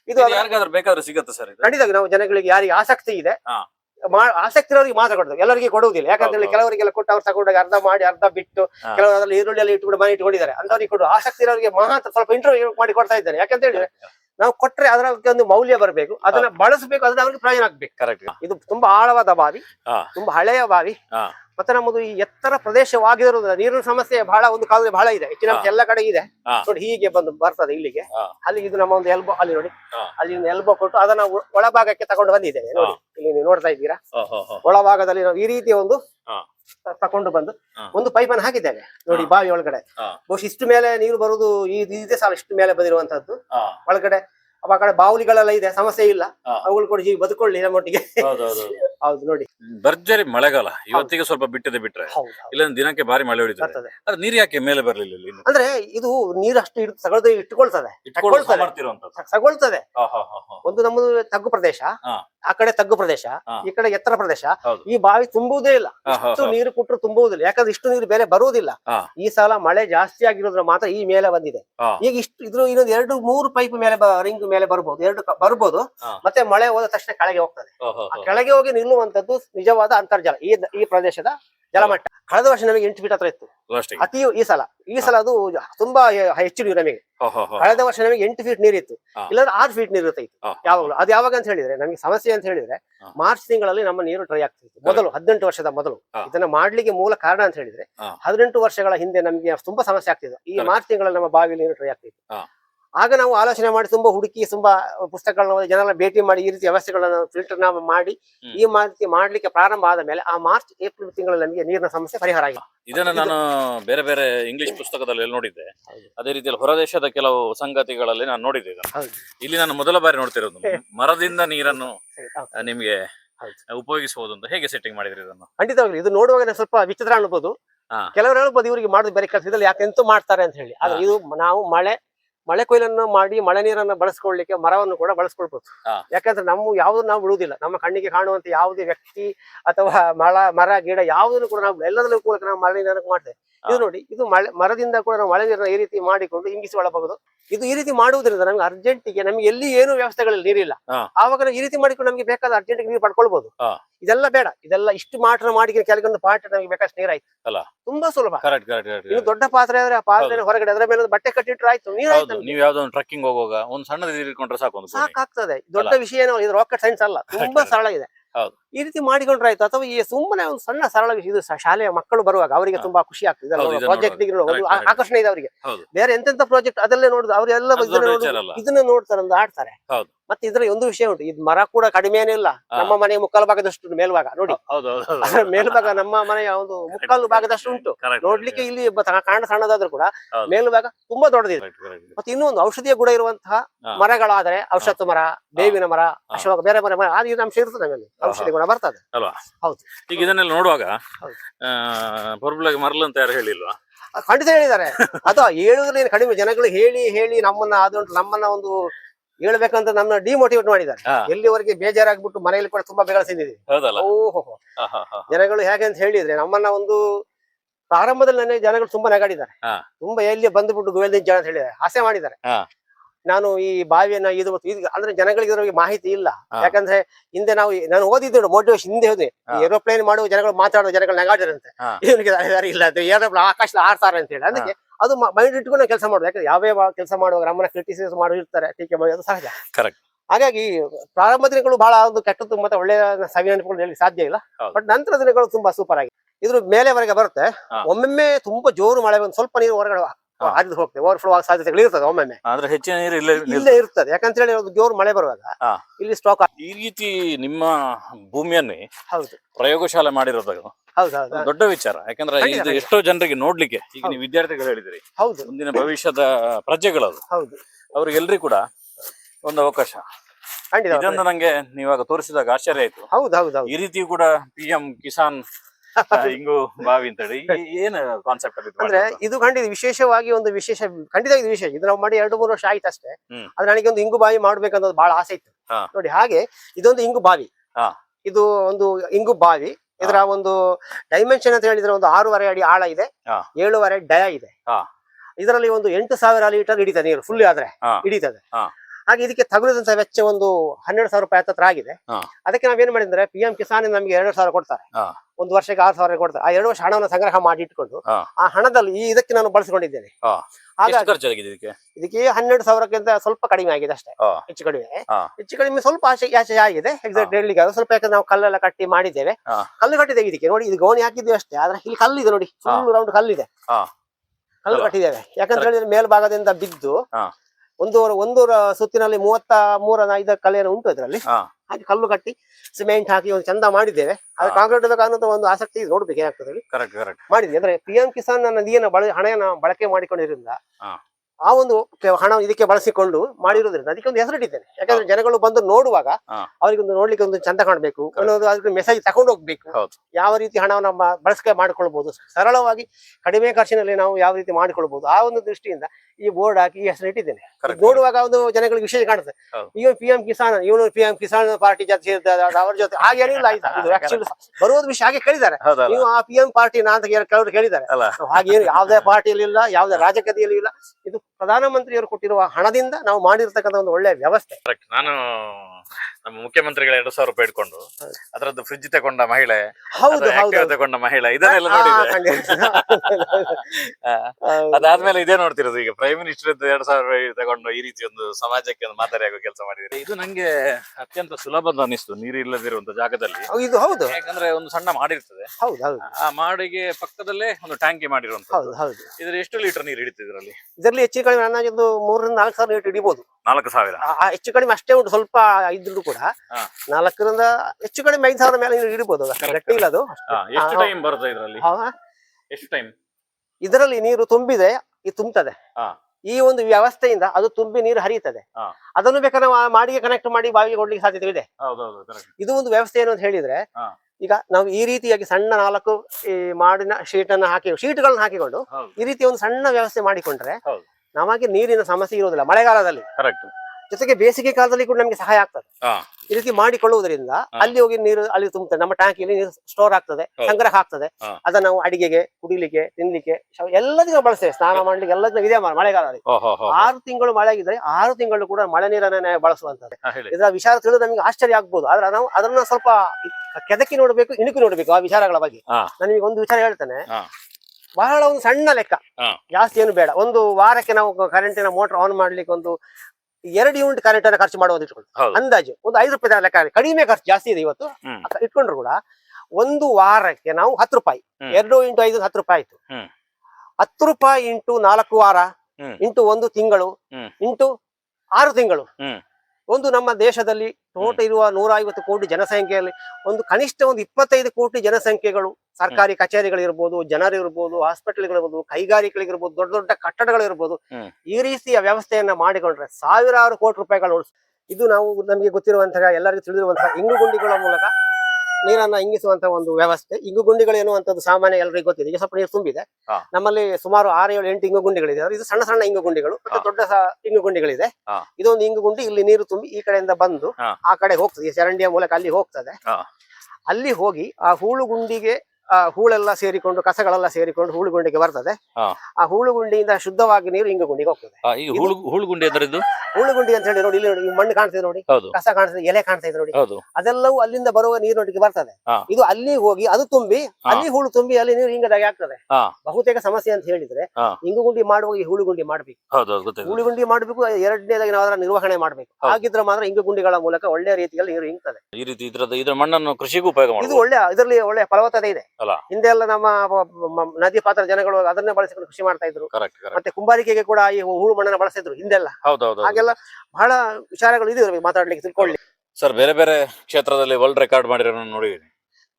A: ಇದು
B: ಇದು
A: ಅದರ-
B: ಯಾರಿಗಾದ್ರೂ ಬೇಕಾದ್ರೂ ಸಿಗುತ್ತೆ ಸರ್ ಇದು?
A: ಖಂಡಿತ ನಾವು ಜನಗಳಿಗೆ ಯಾರಿಗೆ ಆಸಕ್ತಿ ಇದೆ
B: ಹಾ.
A: ಮಾ- ಆಸಕ್ತಿ ಇರೋರಿಗೆ ಮಾತ್ರ ಕೊಡ್ತೇವೆ ಎಲ್ಲರಿಗೆ ಕೊಡುವುದಿಲ್ಲ. ಯಾಕಂದ್ರೆ ಹೇಳಿ
B: ಹೌದು.
A: ಕೆಲವರಿಗೆಲ್ಲ ಕೊಟ್ಟು ಅವ್ರು ತಗೊಂಡಾಗ ಅರ್ಧ ಮಾಡಿ ಅರ್ಧ ಬಿಟ್ಟು
B: ಹಾ.
A: ಕೆಲವರು ಅದ್ರಲ್ಲಿ ಈರುಳ್ಳಿ ಎಲ್ಲ ಇಟ್ಕೊಂಡು ಮನೆ ಇಟ್ಕೊಂಡಿದ್ದಾರೆ. ಅಂತವ್ರಿಗೆ ಕೊಡು ಆಸಕ್ತಿ ಇರೋರಿಗೆ ಮಾತ್ರ ಸ್ವಲ್ಪ ಇಂಟರ್ವ್ಯೂ ಮಾಡಿ ಕೊಡ್ತಾ ಇದ್ದಾರೆ. ಯಾಕಂತ ಹೇಳಿದ್ರೆ ನಾವು ಕೊಟ್ರೆ ಅದರ ಒಂದು ಮೌಲ್ಯ ಬರಬೇಕು. ಅದನ್ನ ಬಳಸಬೇಕು ಅದನ್ನ ಅವ್ರಿಗೆ ಪ್ರಯೋಜನ ಆಗ್ಬೇಕು.
B: ಕರೆಕ್ಟ್
A: ಇದು ತುಂಬಾ ಆಳವಾದ ಬಾವಿ ತುಂಬಾ ಹಳೆಯ ಬಾವಿ. ಮತ್ತೆ ನಮ್ಮದು ಈ ಎತ್ತರ ಪ್ರದೇಶವಾಗಿರೋದ್ರಿಂದ ನೀರಿನ ಸಮಸ್ಯೆ ಬಹಳ ಒಂದು ಕಾಲದಲ್ಲಿ ಬಹಳ ಇದೆ. ಹೆಚ್ಚಿನ. ಎಲ್ಲ ಕಡೆ ಇದೆ. ನೋಡಿ ಹೀಗೆ ಬಂದು ಬರ್ತದೆ ಇಲ್ಲಿಗೆ. ಅಲ್ಲಿ ಇದು ನಮ್ಮ ಒಂದು ಎಲ್ಬೋ ಅಲ್ಲಿ ನೋಡಿ. ಅಲ್ಲಿ ಒಂದು ಎಲ್ಬೋ ಕೊಟ್ಟು ಅದನ್ನ ಒಳಭಾಗಕ್ಕೆ ತಗೊಂಡು ಬಂದಿದ್ದೇವೆ. ನೋಡಿ ಇಲ್ಲಿ ನೀವು ನೋಡ್ತಾ ಇದ್ದೀರಾ? ಒಳಭಾಗದಲ್ಲಿ ನಾವು ಈ ರೀತಿಯ ಒಂದು ತಕೊಂಡು ಬಂದು ಒಂದು ಪೈಪ್ ಅನ್ನು ಹಾಕಿದ್ದೇವೆ. ನೋಡಿ ಬಾವಿ ಒಳಗಡೆ. ಬಹುಶಃ ಇಷ್ಟು ಮೇಲೆ ನೀರು ಬರುವುದು ಈ ಇದೇ ಸಾಲ ಇಷ್ಟು ಮೇಲೆ ಬಂದಿರುವಂತದ್ದು ಒಳಗಡೆ ಆ ಕಡೆ ಬಾವುಲಿಗಳೆಲ್ಲ ಇದೆ ಸಮಸ್ಯೆ ಇಲ್ಲ. ಅವುಗಳು ಕೂಡ ಜೀವಿ ಬದುಕೊಳ್ಳಿ ನಮ್ಮೊಟ್ಟಿಗೆ ಹೌದು ನೋಡಿ.
B: ಭರ್ಜರಿ ಮಳೆಗಾಲ. ಇವತ್ತಿಗೆ ಸ್ವಲ್ಪ ಬಿಟ್ಟದೆ ಬಿಟ್ರೆ. ಇಲ್ಲೊಂದು ದಿನಕ್ಕೆ ಬಾರಿ ಮಳೆ ಹೊಡಿತದೆ. ನೀರು ಯಾಕೆ ಮೇಲೆ ಬರಲಿಲ್ಲ
A: ಅಂದ್ರೆ ಇದು ನೀರು ಅಷ್ಟು ಹಿಡಿದು ತಗೊಳ್ದು ಇಟ್ಕೊಳ್ತದೆ ತಗೊಳ್ತದೆ.
B: ಹಾ.
A: ಒಂದು ನಮ್ಮದು ತಗ್ಗು ಪ್ರದೇಶ. ಆ ಕಡೆ ತಗ್ಗು ಪ್ರದೇಶ. ಈ ಕಡೆ ಎತ್ತರ ಪ್ರದೇಶ ಈ ಬಾವಿ ತುಂಬುವುದೇ ಇಲ್ಲ. ಇಷ್ಟು ನೀರು ಕೊಟ್ಟರು ತುಂಬುವುದಿಲ್ಲ. ಯಾಕಂದ್ರೆ ಇಷ್ಟು ನೀರು ಬೇರೆ ಬರುವುದಿಲ್ಲ. ಈ ಸಲ ಮಳೆ ಜಾಸ್ತಿ ಆಗಿರೋದ್ರ ಮಾತ್ರ ಈ ಮೇಲೆ ಬಂದಿದೆ. ಈಗ ಇಷ್ಟು ಇದ್ರು ಇನ್ನೊಂದು ಎರಡು ಮೂರು ಪೈಪ್ ಮೇಲೆ ರಿಂಗ್ ಮೇಲೆ ಬರ್ಬೋದು. ಎರಡು ಬರಬಹುದು ಬರ್ಬೋದು. ಮತ್ತೆ ಮಳೆ ಹೋದ ತಕ್ಷಣ ಕೆಳಗೆ ಹೋಗ್ತದೆ. ಕೆಳಗೆ ಹೋಗಿ ನಿಲ್ಲುವಂತದ್ದು ನಿಜವಾದ ಅಂತರ್ಜಲ ಈ ಈ ಪ್ರದೇಶದ ಜಲಮಟ್ಟ. ಕಳೆದ ವರ್ಷ ನಮಗೆ ಎಂಟು ಫೀಟ್ ಹತ್ರ ಇತ್ತು.
B: ಅತಿಯು.
A: ಅತಿ ಈ ಸಲ ಈ ಸಲ ಅದು ತುಂಬಾ ಹೆಚ್ಚು ನೀರು ನಮಗೆ. ಕಳೆದ ವರ್ಷ ನಮಗೆ ಎಂಟು ಫೀಟ್ ನೀರಿತ್ತು. ಇಲ್ಲಾಂದ್ರೆ ಆರು ಫೀಟ್ ನೀರು
B: ಇರುತ್ತೆ
A: ಯಾವಾಗಲೂ. ಅದು ಯಾವಾಗ ಅಂತ ಹೇಳಿದ್ರೆ ನಮಗೆ ಸಮಸ್ಯೆ ಅಂತ ಹೇಳಿದ್ರೆ ಮಾರ್ಚ್ ತಿಂಗಳಲ್ಲಿ ನಮ್ಮ ನೀರು ಡ್ರೈ ಆಗ್ತಿತ್ತು ಮೊದಲು ಹದಿನೆಂಟು ವರ್ಷದ ಮೊದಲು. ಇದನ್ನ ಮಾಡ್ಲಿಕ್ಕೆ ಮೂಲ ಕಾರಣ ಅಂತ ಹೇಳಿದ್ರೆ. ಹದಿನೆಂಟು ವರ್ಷಗಳ ಹಿಂದೆ ನಮಗೆ ತುಂಬಾ ಸಮಸ್ಯೆ ಆಗ್ತಿತ್ತು. ಈ ಮಾರ್ಚ್ ತಿಂಗಳಲ್ಲಿ ನಮ್ಮ ಬಾವಿ ನೀರು ಡ್ರೈ ಆಗ್ತಿತ್ತು. ಆಗ ನಾವು ಆಲೋಚನೆ ಮಾಡಿ ತುಂಬಾ ಹುಡುಕಿ ತುಂಬಾ ಪುಸ್ತಕಗಳನ್ನ ಜನರನ್ನ ಭೇಟಿ ಮಾಡಿ ಈ ರೀತಿ ವ್ಯವಸ್ಥೆಗಳನ್ನ ಫಿಲ್ಟರ್ ಮಾಡಿ ಈ ಮಾಹಿತಿ ಮಾಡ್ಲಿಕ್ಕೆ ಪ್ರಾರಂಭ ಆದ ಮೇಲೆ ಆ ಮಾರ್ಚ್ ಏಪ್ರಿಲ್ ತಿಂಗಳಲ್ಲಿ ನಮಗೆ ನೀರಿನ ಸಮಸ್ಯೆ ಪರಿಹಾರ ಆಗಿದೆ.
B: ಇದನ್ನ ನಾನು ಬೇರೆ ಬೇರೆ ಇಂಗ್ಲಿಷ್ ಪುಸ್ತಕದಲ್ಲಿ ನೋಡಿದ್ದೆ. ಅದೇ ರೀತಿಯಲ್ಲಿ ಹೊರದೇಶದ ಕೆಲವು ಸಂಗತಿಗಳಲ್ಲಿ ನಾನು ನೋಡಿದ್ದೆ. ಇಲ್ಲಿ ನಾನು ಮೊದಲ ಬಾರಿ ನೋಡ್ತಿರೋದು ಮರದಿಂದ ನೀರನ್ನು. ನಿಮ್ಗೆ
A: ಹೌದು.
B: ಉಪಯೋಗಿಸಬಹುದು ಅಂತ ಹೇಗೆ ಸೆಟ್ಟಿಂಗ್ ಮಾಡಿದ್ರಿ ಇದನ್ನು?
A: ಖಂಡಿತವಾಗ್ಲಿ. ಇದು ನೋಡುವಾಗ ಸ್ವಲ್ಪ ವಿಚಿತ್ರ ಅನ್ಬೋದು. ಕೆಲವರು ಹೇಳ್ಬೋದು ಇವರಿಗೆ ಮಾಡೋದು ಬೇರೆ ಕೆಲಸ ಇದ್ರಲ್ಲಿ ಯಾಕೆ ಎಂತೂ ಮಾಡ್ತಾರೆ ಅಂತ ಹೇಳಿ. ಆದ್ರೆ ಇದು ನಾವು ಮಳೆ ಮಳೆ ಕೊಯ್ಲನ್ನು ಮಾಡಿ ಮಳೆ ನೀರನ್ನು ಬಳಸ್ಕೊಳ್ಳಿಕ್ಕೆ ಮರವನ್ನು ಕೂಡ ಬಳಸ್ಕೊಳ್ಬಹುದು ಯಾಕಂದ್ರೆ ನಮ್ಮ ಯಾವ್ದು ನಾವು ಬಿಡುವುದಿಲ್ಲ. ನಮ್ಮ ಕಣ್ಣಿಗೆ ಕಾಣುವಂತ ಯಾವುದೇ ವ್ಯಕ್ತಿ ಅಥವಾ ಮಳ ಮರ ಗಿಡ ಯಾವುದನ್ನು ಕೂಡ ನಾವು ಎಲ್ಲದರಲ್ಲೂ ಕೂಡ ನಾವು ಮಳೆ ನೀರನ್ನು ಮಾಡ್ತೇವೆ. ಇದು ನೋಡಿ ಇದು ಮಳೆ ಮರದಿಂದ ಕೂಡ ನಾವು ಮಳೆ ನೀರನ್ನ ಈ ರೀತಿ ಮಾಡಿಕೊಂಡು ಹಿಂಗಿಸಿಕೊಳ್ಳಬಹುದು ಇದು ಈ ರೀತಿ ಮಾಡುವುದರಿಂದ ನಮ್ಗೆ ಅರ್ಜೆಂಟಿಗೆ ನಮ್ಗೆ ಎಲ್ಲಿ ಏನು ವ್ಯವಸ್ಥೆಗಳಲ್ಲಿ ನೀರಿಲ್ಲ. ಆವಾಗ ನಾವು ಈ ರೀತಿ ಮಾಡಿಕೊಂಡು ನಮ್ಗೆ ಬೇಕಾದ ಅರ್ಜೆಂಟಿಗೆ ನೀರು ಪಡ್ಕೊಳ್ಬಹುದು. ಇದೆಲ್ಲ ಬೇಡ. ಇದೆಲ್ಲ ಇಷ್ಟು ಮಾತ್ರ ಮಾಡಿ ಕೆಲವೊಂದು ಪಾಠ ನಮಗೆ ಬೇಕಷ್ಟು ನೀರಾಯ್ತು
B: ಅಲ್ಲ.
A: ತುಂಬಾ ಸುಲಭ.
B: ಕರೆಕ್ಟ್ ಕರೆಕ್ಟ್
A: ಇನ್ನು ದೊಡ್ಡ ಪಾತ್ರೆ ಆದ್ರೆ ಆ ಪಾತ್ರೆ ಹೊರಗಡೆ ಅದರ ಮೇಲೆ ಬಟ್ಟೆ ಕಟ್ಟಿಟ್ರೆ ಆಯ್ತು. ನೀರಾಯ್ತು.
B: ನೀವು ಯಾವ್ದೋ ಒಂದು ಟ್ರಕ್ಕಿಂಗ್ ಹೋಗುವಾಗ ಒಂದು ಸಣ್ಣದ ಇಟ್ಕೊಂಡ್ರೆ ಸಾಕು ಒಂದು.
A: ಸಾಕಾಗ್ತದೆ ದೊಡ್ಡ ವಿಷಯ ಏನೋ ಇದು ರಾಕೆಟ್ ಸೈನ್ಸ್ ಅಲ್ಲ ತುಂಬಾ. ಸರಳ ಇದೆ
B: ಹೌದು.
A: ಈ ರೀತಿ ಮಾಡಿಕೊಂಡ್ರೆ ಆಯ್ತು ಅಥವಾ ಈ ಸುಮ್ಮನೆ ಒಂದು ಸಣ್ಣ ಸರಳ ವಿಷಯ ಇದು ಶಾಲೆಯ ಮಕ್ಕಳು ಬರುವಾಗ ಅವರಿಗೆ ತುಂಬಾ ಖುಷಿ ಆಗ್ತದೆ ಪ್ರಾಜೆಕ್ಟ್. ಆಕರ್ಷಣೆ ಇದೆ ಅವರಿಗೆ. ಬೇರೆ ಎಂತೆಂತ ಪ್ರಾಜೆಕ್ಟ್ ಅದಲ್ಲೇ ನೋಡುದು ಅವರೆಲ್ಲ ಇದನ್ನ ನೋಡ್ತಾರೆ ಒಂದು ಆಡ್ತಾರೆ. ಮತ್ತೆ ಇದ್ರ ಒಂದು ವಿಷಯ ಉಂಟು ಇದು ಮರ ಕೂಡ ಕಡಿಮೆ
B: ಇಲ್ಲ.
A: ನಮ್ಮ ಮನೆಯ ಮುಕ್ಕಾಲು ಭಾಗದಷ್ಟು ಮೇಲ್ಭಾಗ ನೋಡಿ. ಮೇಲ್ಭಾಗ ನಮ್ಮ ಮನೆಯ ಒಂದು ಮುಕ್ಕಾಲು ಭಾಗದಷ್ಟು ಉಂಟು. ನೋಡ್ಲಿಕ್ಕೆ ಇಲ್ಲಿ ಕಾಣ ಸಣ್ಣದಾದ್ರೂ ಕೂಡ. ಮೇಲ್ಭಾಗ ತುಂಬಾ ದೊಡ್ಡದಿದೆ. ಮತ್ತೆ ಇನ್ನೂ ಇನ್ನೊಂದು ಔಷಧಿಯ ಗುಣ ಇರುವಂತಹ. ಮರಗಳಾದ್ರೆ ಔಷಧ ಮರ ಬೇವಿನ ಮರ ಅಶ್ವಗ ಬೇರೆ ಮರ ಮರ ಅದು ಅಂಶ ಇರ್ತದೆ ನಮ್ಮಲ್ಲಿ. ಔಷಧಿ ಗುಣ ಬರ್ತದೆ
B: ಅಲ್ವಾ
A: ಹೌದು.
B: ಈಗ ಇದನ್ನೆಲ್ಲ ನೋಡುವಾಗ. ಪೊರ್ಬುಲಾಗಿ ಮರಳು ಅಂತ ಯಾರು ಹೇಳಿಲ್ವಾ
A: ಖಂಡಿತ ಹೇಳಿದ್ದಾರೆ ಅಥವಾ ಹೇಳುವುದ್ರಲ್ಲಿ ಏನು ಕಡಿಮೆ ಜನಗಳು ಹೇಳಿ ಹೇಳಿ ನಮ್ಮನ್ನ ಅದು ನಮ್ಮನ್ನ ಒಂದು ಹೇಳ್ಬೇಕಂತ ನಮ್ಮ ಡಿಮೋಟಿವೇಟ್ ಮಾಡಿದ್ದಾರೆ. ಎಲ್ಲಿವರೆಗೆ ಬೇಜಾರಾಗ್ಬಿಟ್ಟು ಮನೆಯಲ್ಲಿ ಕೂಡ ತುಂಬಾ ಬೆಗಳ
B: ಸಿಂದಿದೆ
A: ಓಹೋ. ಜನಗಳು ಹೇಗೆ ಅಂತ ಹೇಳಿದ್ರೆ ನಮ್ಮನ್ನ ಒಂದು ಪ್ರಾರಂಭದಲ್ಲಿ ನನಗೆ ಜನಗಳು ತುಂಬಾ ನಗಾಡಿದ್ದಾರೆ. ತುಂಬಾ ಎಲ್ಲಿ ಬಂದ್ಬಿಟ್ಟು ಗೋವಿಂದ ಜನ ಅಂತ ಹೇಳಿದ್ದಾರೆ ಆಸೆ ಮಾಡಿದ್ದಾರೆ. ನಾನು ಈ ಬಾವಿಯನ್ನ ಇದು ಅಂದ್ರೆ ಜನಗಳಿಗೆ ಇದ್ರ ಮಾಹಿತಿ ಇಲ್ಲ. ಯಾಕಂದ್ರೆ ಹಿಂದೆ ನಾವು ನಾನು ಓದಿದ್ದು ಮೋಟಿವೇಶನ್ ಹಿಂದೆ ಹೋದೆ. ಏರೋಪ್ಲೇನ್ ಮಾಡುವ ಜನಗಳು ಮಾತಾಡುವ ಜನಗಳು ನಗಾಡಿರಂತೆ. ಇವನಿಗೆ ಇಲ್ಲ ಏರೋಪ್ಲೇನ್ ಆಕಾಶದಲ್ಲಿ ಆಡ್ತಾರೆ ಅಂತ ಹೇಳಿ. ಅದಕ್ಕೆ ಅದು ಮೈಂಡ್ ಇಟ್ಕೊಂಡು ಕೆಲಸ ಮಾಡುದು ಯಾಕಂದ್ರೆ ಯಾವ ಕೆಲಸ ಮಾಡುವಾಗ ನಮ್ಮನ್ನ ಕ್ರಿಟಿಸೈಸ್ ಮಾಡಿ ಇರ್ತಾರೆ ಟೀಕೆ ಮಾಡಿ ಅದು ಸಹಜ.
B: Correct.
A: ಹಾಗಾಗಿ ಪ್ರಾರಂಭ ದಿನಗಳು ಬಹಳ ಒಂದು ಕೆಟ್ಟದ್ದು ಮತ್ತೆ ಒಳ್ಳೆಯ ಸವಿ ನೆನಪುಗಳು ಹೇಳಿ ಸಾಧ್ಯ ಇಲ್ಲ. ಬಟ್ ನಂತರ ದಿನಗಳು ತುಂಬಾ ಸೂಪರ್ ಆಗಿ ಇದ್ರ ಮೇಲೆವರೆಗೆ ಬರುತ್ತೆ. ಒಮ್ಮೆಮ್ಮೆ ತುಂಬಾ ಜೋರು ಮಳೆ ಬಂದು ಸ್ವಲ್ಪ ನೀರು ಹೊರಗಡೆ. ಹರಿದು ಹೋಗ್ತದೆ ಓವರ್ಫ್ಲೋ ಆಗೋ ಸಾಧ್ಯತೆಗಳು ಇರ್ತದೆ ಒಮ್ಮೊಮ್ಮೆ.
B: ಅಂದ್ರೆ ಹೆಚ್ಚಿನ ನೀರು ಇಲ್ಲೇ.
A: ಇಲ್ಲೇ ಇರ್ತದೆ. ಯಾಕಂತ ಹೇಳಿ ಒಂದು ಜೋರು ಮಳೆ ಬರುವಾಗ
B: ಹಾ.
A: ಇಲ್ಲಿ ಸ್ಟಾಕ್
B: ಈ ರೀತಿ ನಿಮ್ಮ ಭೂಮಿಯನ್ನೇ
A: ಹೌದು.
B: ಪ್ರಯೋಗಶಾಲೆ ಮಾಡಿರೋದು.
A: ಹೌದು ಹೌದು.
B: ದೊಡ್ಡ ವಿಚಾರ. ಯಾಕಂದ್ರೆ
A: ಖಂಡಿತ,
B: ಇದು
A: ಖಂಡಿತ.
B: ಎಷ್ಟೋ ಜನರಿಗೆ ನೋಡ್ಲಿಕ್ಕೆ. ಈಗ ನೀವು ವಿದ್ಯಾರ್ಥಿಗಳು ಹೇಳಿದಿರಿ.
A: ಹೌದು.
B: ಮುಂದಿನ ಭವಿಷ್ಯದ ಪ್ರಜೆಗಳದು.
A: ಹೌದು.
B: ಅವ್ರಿಗೆಲ್ರಿಗೂ ಕೂಡ ಒಂದು ಅವಕಾಶ.
A: ಖಂಡಿತ.
B: ನಂಗೆ ನೀವಾಗ ತೋರಿಸಿದಾಗ ಆಶ್ಚರ್ಯ ಆಯ್ತು.
A: ಹೌದು ಹೌದು ಹೌದು.
B: ಈ ರೀತಿ ಕೂಡ ಪಿ ಎಂ ಕಿಸಾನ್ ಹಿಂಗು ಬಾವಿ ಅಂತ ಹೇಳಿ ಏನ್ ಕಾನ್ಸೆಪ್ಟ್
A: ಅಂದ್ರೆ ಇದು ಖಂಡಿತ ವಿಶೇಷವಾಗಿ ಒಂದು ವಿಶೇಷ ಖಂಡಿತ ಇದು ವಿಶೇಷ ಇದು ನಾವು ಮಾಡಿ ಎರಡು ಮೂರು ವರ್ಷ ಆಯ್ತು ಅಷ್ಟೇ. ಆದ್ರೆ ನನಗೆ ಒಂದು ಇಂಗು ಬಾವಿ ಮಾಡ್ಬೇಕನ್ನೋದು ಬಹಳ ಆಸೆ ಇತ್ತು ನೋಡಿ ಹಾಗೆ ಇದೊಂದು ಇಂಗು ಬಾವಿ. ಇದು ಒಂದು ಇಂಗು ಬಾವಿ ಇದರ ಒಂದು ಡೈಮೆನ್ಷನ್ ಅಂತ ಹೇಳಿದ್ರೆ ಒಂದು ಆರೂವರೆ ಅಡಿ ಆಳ ಇದೆ. ಏಳುವರೆ ಡಯ ಇದೆ. ಇದರಲ್ಲಿ ಒಂದು ಎಂಟು ಸಾವಿರ ಲೀಟರ್ ಹಿಡಿತದೆ ನೀರು ಫುಲ್ ಆದ್ರೆ. ಹಿಡಿತದೆ. ಹಾಗೆ ಇದಕ್ಕೆ ತಗುಲಿದಂತ ವೆಚ್ಚ ಒಂದು ಹನ್ನೆರಡು ಸಾವಿರ ರೂಪಾಯಿ ಹತ್ರ ಆಗಿದೆ. ಅದಕ್ಕೆ ನಾವೇನ್ ಮಾಡಿದ್ರೆ ಪಿ ಎಂ ಕಿಸಾನ್ ನಮಗೆ ಎರಡು ಸಾವಿರ ಕೊಡ್ತಾರೆ. ಒಂದು ವರ್ಷಕ್ಕೆ ಆರು ಸಾವಿರ ಕೊಡ್ತಾರೆ. ಆ ಎರಡು ವರ್ಷ ಹಣವನ್ನು ಸಂಗ್ರಹ ಮಾಡಿ ಇಟ್ಕೊಂಡು ಆ ಹಣದಲ್ಲಿ ಈ ಇದಕ್ಕೆ ನಾನು ಬಳಸಿಕೊಂಡಿದ್ದೇನೆ.
B: ಇದಕ್ಕೆ?
A: ಇದಕ್ಕೆ ಹನ್ನೆರಡು ಸಾವಿರಕ್ಕಿಂತ ಸ್ವಲ್ಪ ಕಡಿಮೆ ಆಗಿದೆ ಅಷ್ಟೇ. ಹೆಚ್ಚು ಕಡಿಮೆ. ಹೆಚ್ಚು ಕಡಿಮೆ ಸ್ವಲ್ಪ ಆಚೆ ಆಚೆ ಆಗಿದೆ. ಎಕ್ಸಾಕ್ಟ್ ಹೇಳಲಿಕ್ಕೆ ಅದು ಸ್ವಲ್ಪ ಯಾಕಂದ್ರೆ ನಾವು ಕಲ್ಲೆಲ್ಲ ಕಟ್ಟಿ ಮಾಡಿದ್ದೇವೆ. ಕಲ್ಲು ಕಟ್ಟಿದೆ ಇದಕ್ಕೆ. ನೋಡಿ ಇದು ಗೋಣಿ ಹಾಕಿದ್ದೇವೆ ಅಷ್ಟೇ. ಆದ್ರೆ ಇಲ್ಲಿ ಕಲ್ಲಿದೆ ನೋಡಿ. ಫುಲ್ ರೌಂಡ್ ಕಲ್ಲಿದೆ. ಕಲ್ಲು? ಕಟ್ಟಿದ್ದೇವೆ. ಯಾಕಂತ ಹೇಳಿದ್ರೆ ಮೇಲ್ಭಾಗದಿಂದ ಬಿದ್ದು
B: ಹಾ.
A: ಒಂದು ಒಂದು ರ- ಸುತ್ತಿನಲ್ಲಿ ಮೂವತ್ತ ಮೂರ ಐದು ಕಲೆಯ ಉಂಟು
B: ಅದರಲ್ಲಿ
A: ಹಾಗೆ ಕಲ್ಲು ಕಟ್ಟಿ ಸಿಮೆಂಟ್ ಹಾಕಿ ಒಂದು ಚಂದ ಮಾಡಿದ್ದೇವೆ ಅದು. ಕಾಂಕ್ರೀಟ್ ಅನ್ನೋದು ಒಂದು ಆಸಕ್ತಿ ನೋಡ್ಬೇಕು ಏನಾಗ್ತದೆ ಮಾಡಿದ್ವಿ ಅಂದ್ರೆ ಪಿ ಎಂ ಕಿಸಾನ್ ನದಿಯನ್ನು ಬಳ ಹಣನ ಬಳಕೆ ಮಾಡಿಕೊಂಡಿರೋದ್ರಿಂದ
B: ಹಾ.
A: ಆ ಒಂದು ಹಣ ಇದಕ್ಕೆ ಬಳಸಿಕೊಂಡು ಮಾಡಿರೋದ್ರಿಂದ ಅದಕ್ಕೆ ಒಂದು ಹೆಸರಿಟ್ಟಿದ್ದೇನೆ ಯಾಕಂದ್ರೆ ಜನಗಳು ಬಂದು ನೋಡುವಾಗ ಅವ್ರಿಗೆ ಒಂದು ನೋಡ್ಲಿಕ್ಕೆ ಒಂದು ಚಂದ ಕಾಣಬೇಕು ಅನ್ನೋದು ಅದಕ್ಕೆ ಮೆಸೇಜ್ ತಗೊಂಡು ಹೋಗ್ಬೇಕು. ಯಾವ ರೀತಿ ಹಣವನ್ನು ನಮ್ಮ ಬಳಕೆ ಮಾಡಿಕೊಳ್ಬಹುದು ಸರಳವಾಗಿ ಕಡಿಮೆ ಖರ್ಚಿನಲ್ಲಿ ನಾವು ಯಾವ ರೀತಿ ಮಾಡಿಕೊಳ್ಬಹುದು ಆ ಒಂದು ದೃಷ್ಟಿಯಿಂದ ಈ ಬೋರ್ಡ್ ಹಾಕಿ ಈ ಹೆಸರು ಇಟ್ಟಿದ್ದೇನೆ. ನೋಡುವಾಗ ಒಂದು ಜನಗಳಿಗೆ ವಿಷಯ ಕಾಣುತ್ತೆ. ಈಗ ಪಿ ಎಂ ಕಿಸಾನ್ ಇವನು ಪಿ ಎಂ ಕಿಸಾನ್ ಪಾರ್ಟಿ ಜೊತೆ ಅವ್ರ ಜೊತೆ ಹಾಗೆ ಇದು. ಆಕ್ಚುಲಿ ಬರುವುದು ವಿಷಯ ಹಾಗೆ ಕೇಳಿದ್ದಾರೆ. ನೀವು ಆ ಪಿ ಎಂ ಪಾರ್ಟಿ ನಾ ಅಂತ ಕೆಲವರು ಕೇಳಿದ್ದಾರೆ.
B: ಹಾಗೆ
A: ಯಾವ್ದೇ ಯಾವುದೇ ಪಾರ್ಟಿಯಲ್ಲಿ ಇಲ್ಲ ಯಾವುದೇ ರಾಜಕೀಯದಲ್ಲಿ ಇಲ್ಲ. ಇದು ಪ್ರಧಾನಮಂತ್ರಿಯವರು ಕೊಟ್ಟಿರುವ ಹಣದಿಂದ ನಾವು ಮಾಡಿರ್ತಕ್ಕಂಥ ಒಂದು ಒಳ್ಳೆಯ ವ್ಯವಸ್ಥೆ.
B: ನಾನು ನಮ್ಮ ಮುಖ್ಯಮಂತ್ರಿಗಳ ಎರಡು ಸಾವಿರ ರೂಪಾಯಿ ಇಟ್ಕೊಂಡು ಅದರದ್ದು ಫ್ರಿಡ್ಜ್ ತಗೊಂಡ ಮಹಿಳೆ
A: ಹೌದು
B: ಅದು
A: ಹೌದು.
B: Activa ತಗೊಂಡ ಮಹಿಳೆ ಇದನ್ನೆಲ್ಲ
A: ನೋಡಿ
B: ನೋಡಿದೆ. ಆ,
A: ಹೌದು.
B: ಅದಾದ್ಮೇಲೆ ಇದೇ ನೋಡ್ತಿರೋದು ಈಗ ಪ್ರೈಮ್ ಮಿನಿಸ್ಟರ್ ಎರಡು ಸಾವಿರ ರೂಪಾಯಿ ತಗೊಂಡು ಈ ರೀತಿ ಒಂದು ಸಮಾಜಕ್ಕೆ ಒಂದು ಮಾದರಿ ಆಗೋ ಕೆಲಸ ಮಾಡಿದ್ರೆ ಇದು ನಂಗೆ ಅತ್ಯಂತ ಸುಲಭ ಅಂತ ಅನಿಸ್ತು ನೀರು ಇಲ್ಲದಿರುವಂತ ಜಾಗದಲ್ಲಿ.
A: ಇದು ಹೌದು.
B: ಯಾಕಂದ್ರೆ ಒಂದು ಸಣ್ಣ ಮಾಡಿರ್ತದೆ
A: ಹೌದು ಹೌದು.
B: ಆ ಮಾಡಿಗೆ ಪಕ್ಕದಲ್ಲೇ ಒಂದು ಟ್ಯಾಂಕಿ ಮಾಡಿರುವಂತ
A: ಹೌದು ಹೌದು.
B: ಇದ್ರ ಎಷ್ಟು ಲೀಟರ್ ನೀರು ಹಿಡಿತು ಇದರಲ್ಲಿ?
A: ಇದರಲ್ಲಿ ಹೆಚ್ಚು ಕಡಿಮೆ ಅಂದಾಜು ಒಂದು ಮೂರರಿಂದ ನಾಲ್ಕು ಸಾವಿರ ಲೀಟರ್ ಹಿಡಿಬಹುದು
B: ನಾಲ್ಕು ಸಾವಿರ.
A: ಹೆಚ್ಚು ಕಡಿಮೆ ಅಷ್ಟೇ ಉಂಟು ಸ್ವಲ್ಪ ಇದ್ರು ಕೂಡ. ನಾಲ್ಕರಿಂದ ಹೆಚ್ಚು ಕಡಿಮೆ ಐದು ಸಾವಿರ ಮೇಲೆ
B: ಇಡಬಹುದು
A: ಗಟ್ಟಿ ಇಲ್ಲ ಅದು.
B: ಎಷ್ಟು ಟೈಮ್ ಬರುತ್ತೆ ಇದರಲ್ಲಿ?
A: ಹಾ.
B: ಎಷ್ಟು ಟೈಮ್
A: ಇದರಲ್ಲಿ ನೀರು ತುಂಬಿದೆ ಈ ತುಂಬುತ್ತದೆ. ಈ ಒಂದು ವ್ಯವಸ್ಥೆಯಿಂದ ಅದು ತುಂಬಿ ನೀರು ಹರಿಯುತ್ತದೆ. ಅದನ್ನು ಬೇಕಾದ್ರೆ ಮಾಡಿಗೆ ಕನೆಕ್ಟ್ ಮಾಡಿ ಬಾವಿಗೆ ಕೊಡ್ಲಿಕ್ಕೆ ಸಾಧ್ಯತೆ ಇದೆ.
B: ಕರೆಕ್ಟ್
A: ಇದು ಒಂದು ವ್ಯವಸ್ಥೆ ಏನು ಅಂತ ಹೇಳಿದ್ರೆ ಈಗ ನಾವು ಈ ರೀತಿಯಾಗಿ ಸಣ್ಣ ನಾಲ್ಕು ಈ ಮಾಡಿನ ಶೀಟ್ ಅನ್ನು ಹಾಕಿ ಶೀಟ್ಗಳನ್ನ ಹಾಕಿಕೊಂಡು ಈ ರೀತಿ ಒಂದು ಸಣ್ಣ ವ್ಯವಸ್ಥೆ ಮಾಡಿಕೊಂಡ್ರೆ. ನಮಗೆ ನೀರಿನ ಸಮಸ್ಯೆ ಇರುವುದಿಲ್ಲ ಮಳೆಗಾಲದಲ್ಲಿ.
B: ಕರೆಕ್ಟ್
A: ಜೊತೆಗೆ ಬೇಸಿಗೆ ಕಾಲದಲ್ಲಿ ಕೂಡ ನಮಗೆ ಸಹಾಯ ಆಗ್ತದೆ. ಈ ರೀತಿ ಮಾಡಿಕೊಳ್ಳುವುದರಿಂದ. ಅಲ್ಲಿ ಹೋಗಿ ನೀರು ಅಲ್ಲಿ ತುಂಬುತ್ತದೆ ನಮ್ಮ ಟ್ಯಾಂಕಿಯಲ್ಲಿ ನೀರು ಸ್ಟೋರ್ ಆಗ್ತದೆ ಸಂಗ್ರಹ ಆಗ್ತದೆ. ಅದನ್ನ ನಾವು ಅಡಿಗೆಗೆ ಕುಡಿಲಿಕ್ಕೆ ತಿನ್ಲಿಕ್ಕೆ ಎಲ್ಲದಕ್ಕೂ ಬಳಸ್ತೇವೆ. ಸ್ನಾನ ಮಾಡ್ಲಿಕ್ಕೆ ಎಲ್ಲದನ್ನ ಇದೆ ಮಳೆಗಾಲದಲ್ಲಿ. ಆರು ತಿಂಗಳು ಮಳೆ ಆಗಿದ್ರೆ ಆರು ತಿಂಗಳು ಕೂಡ ಮಳೆ ನೀರನ್ನ ಬಳಸುವಂತದ್ದು ಇದರ ವಿಚಾರ ತಿಳಿದು ನಮಗೆ ಆಶ್ಚರ್ಯ ಆಗ್ಬೋದು. ಆದ್ರೆ ನಾವು ಅದನ್ನ ಸ್ವಲ್ಪ ಕೆದಕಿ ನೋಡಬೇಕು ಇಣುಕಿ ನೋಡಬೇಕು ಆ ವಿಚಾರಗಳ ಬಗ್ಗೆ. ನಾನು ನಿಮಗೆ ಒಂದು ವಿಚಾರ ಹೇಳ್ತೇನೆ. ಬಹಳ ಒಂದು ಸಣ್ಣ ಲೆಕ್ಕ ಜಾಸ್ತಿ ಏನು ಬೇಡ ಒಂದು ವಾರಕ್ಕೆ ನಾವು ಕರೆಂಟಿನ ಮೋಟರ್ ಆನ್ ಮಾಡ್ಲಿಕ್ಕೆ ಒಂದು ಎರಡು ಯೂನಿಟ್ ಕರೆಂಟ್ ಅನ್ನ ಖರ್ಚು ಮಾಡುವುದು ಇಟ್ಕೊಂಡು ಅಂದಾಜು ಒಂದು ಐದು ರೂಪಾಯಿ ಲೆಕ್ಕ. ಕಡಿಮೆ ಖರ್ಚು ಜಾಸ್ತಿ ಇದೆ ಇವತ್ತು. ಇಟ್ಕೊಂಡ್ರು ಕೂಡ ಒಂದು ವಾರಕ್ಕೆ ನಾವು ಹತ್ತು ರೂಪಾಯಿ. ಎರಡು ಇಂಟು ಐದು ಹತ್ತು ರೂಪಾಯಿ ಆಯ್ತು. ಹತ್ತು ರೂಪಾಯಿ ಇಂಟು ನಾಲ್ಕು ವಾರ. ಇಂಟು ಒಂದು ತಿಂಗಳು. ಇಂಟು ಆರು ತಿಂಗಳು ಒಂದು ನಮ್ಮ ದೇಶದಲ್ಲಿ ಟೋಟ ಇರುವ ನೂರ ಐವತ್ತು ಕೋಟಿ ಜನಸಂಖ್ಯೆಯಲ್ಲಿ ಒಂದು ಕನಿಷ್ಠ ಒಂದು ಇಪ್ಪತ್ತೈದು ಕೋಟಿ ಜನಸಂಖ್ಯೆಗಳು ಸರ್ಕಾರಿ ಕಚೇರಿಗಳಿರ್ಬೋದು ಜನರಿರ್ಬೋದು ಹಾಸ್ಪಿಟಲ್ಗಳಿರ್ಬೋದು ಕೈಗಾರಿಕೆಗಳಿರ್ಬೋದು ದೊಡ್ಡ ದೊಡ್ಡ ಕಟ್ಟಡಗಳಿರ್ಬೋದು. ಈ ರೀತಿಯ ವ್ಯವಸ್ಥೆಯನ್ನ ಮಾಡಿಕೊಂಡ್ರೆ ಸಾವಿರಾರು ಕೋಟಿ ರೂಪಾಯಿಗಳು ಉಳಿಸ್ ಇದು ನಾವು ನಮಗೆ ಗೊತ್ತಿರುವಂತಹ ಎಲ್ಲರಿಗೂ ತಿಳಿದಿರುವಂತಹ ಇಂಗು ಗುಂಡಿಗಳ ಮೂಲಕ ನೀರನ್ನ ಇಂಗಿಸುವಂತಹ ಒಂದು ವ್ಯವಸ್ಥೆ. ಇಂಗು ಗುಂಡಿಗಳು ಎನ್ನುವಂಥದ್ದು ಸಾಮಾನ್ಯ ಎಲ್ಲರಿಗೂ ಗೊತ್ತಿದೆ. ಈಗ ಸ್ವಲ್ಪ ನೀರು ತುಂಬಿದೆ. ನಮ್ಮಲ್ಲಿ ಸುಮಾರು ಆರು ಏಳು ಎಂಟು ಇಂಗು ಗುಂಡಿಗಳಿದೆ. ಇದು ಸಣ್ಣ ಸಣ್ಣ ಇಂಗು ಗುಂಡಿಗಳು ಮತ್ತೆ ದೊಡ್ಡ ಇಂಗು ಗುಂಡಿಗಳಿದೆ. ಇದೊಂದು ಇಂಗು ಗುಂಡಿ ಇಲ್ಲಿ ನೀರು ತುಂಬಿ ಈ ಕಡೆಯಿಂದ ಬಂದು ಆ ಕಡೆ ಹೋಗ್ತದೆ. ಈ ಚರಂಡಿಯ ಮೂಲಕ ಅಲ್ಲಿ ಹೋಗ್ತದೆ. ಅಲ್ಲಿ ಹೋಗಿ ಆ ಹೂಳು ಗುಂಡಿಗೆ ಹೂಳೆಲ್ಲ ಸೇರಿಕೊಂಡು ಕಸಗಳೆಲ್ಲ ಸೇರಿಕೊಂಡು ಹೂಳು ಗುಂಡಿಗೆ ಬರ್ತದೆ ಆ ಹೂಳು ಗುಂಡಿಯಿಂದ ಶುದ್ಧವಾಗಿ ನೀರು ಇಂಗು ಗುಂಡಿಗೆ ಹೋಗ್ತದೆ.
B: ಹೂಳುಗುಂಡಿ ಹುಳುಗುಂಡಿ ಅಂದ್ರೆ ಇದು?
A: ಹೂಳು ಗುಂಡಿ ಅಂತ ಹೇಳಿ ನೋಡಿ ಇಲ್ಲಿ ನೋಡಿ ಮಣ್ಣು ಕಾಣ್ತಿದೆ ನೋಡಿ. ಕಸ ಕಾಣ್ತದೆ ಎಲೆ ಕಾಣ್ತಾ ಇದೆ ನೋಡಿ. ಅದೆಲ್ಲವೂ ಅಲ್ಲಿಂದ ಬರುವ ನೀರಿನೊಟ್ಟಿಗೆ ಬರ್ತದೆ. ಇದು ಅಲ್ಲಿ ಹೋಗಿ ಅದು ತುಂಬಿ ಅಲ್ಲಿ ಹೂಳು ತುಂಬಿ ಅಲ್ಲಿ ನೀರು ಹಿಂಗದಾಗಿ ಆಗ್ತದೆ. ಬಹುತೇಕ ಸಮಸ್ಯೆ ಅಂತ ಹೇಳಿದ್ರೆ
B: ಹಾ.
A: ಇಂಗು ಗುಂಡಿ ಮಾಡುವಾಗ ಈ ಹೂಳು ಗುಂಡಿ ಮಾಡ್ಬೇಕು.
B: ಹೌದು ಹೌದು ಗೊತ್ತಿದೆ
A: ಹೂಳು ಗುಂಡಿ ಮಾಡ್ಬೇಕು ಎರಡನೇದಾಗಿ ನಾವು ಅದರ ನಿರ್ವಹಣೆ ಮಾಡ್ಬೇಕು. ಹಾಗಿದ್ರೆ ಮಾತ್ರ ಇಂಗು ಗುಂಡಿಗಳ ಮೂಲಕ ಒಳ್ಳೆ ರೀತಿಯಲ್ಲಿ ನೀರು ಇಂಗ್ತದೆ.
B: ಈ ರೀತಿ ಇದ್ರ ಮಣ್ಣನ್ನು ಕೃಷಿಗೂ ಉಪಯೋಗ
A: ಇದು ಒಳ್ಳೆ ಇದರಲ್ಲಿ ಒಳ್ಳೆ ಫಲವತ್ತತೆ ಇದೆ? ಹಿಂದೆ ಎಲ್ಲ ನಮ್ಮ ನದಿ ಪಾತ್ರ ಜನಗಳು ಅದನ್ನೇ ಬಳಸಿಕೊಂಡು ಕೃಷಿ ಮಾಡ್ತಾ ಇದ್ರು. ಮತ್ತೆ ಕುಂಬಾರಿಕೆಗೆ ಕೂಡ ಈ ಹೂಳು ಮಣ್ಣನ್ನ ಬಳಸಿದ್ರು ಹಿಂದೆಲ್ಲ.
B: ಹೌದು ಹೌದು ಹೌದು.
A: ಹಾಗೆಲ್ಲ ಬಹಳ ವಿಚಾರಗಳು ಇದೆ ಮಾತಾಡ್ಲಿಕ್ಕೆ ತಿಳ್ಕೊಳ್ಳಿ.
B: ಸರ್ ಬೇರೆ ಬೇರೆ ಕ್ಷೇತ್ರದಲ್ಲಿ ವರ್ಲ್ಡ್ ರೆಕಾರ್ಡ್ ಮಾಡಿರೋ ನೋಡಿದೀನಿ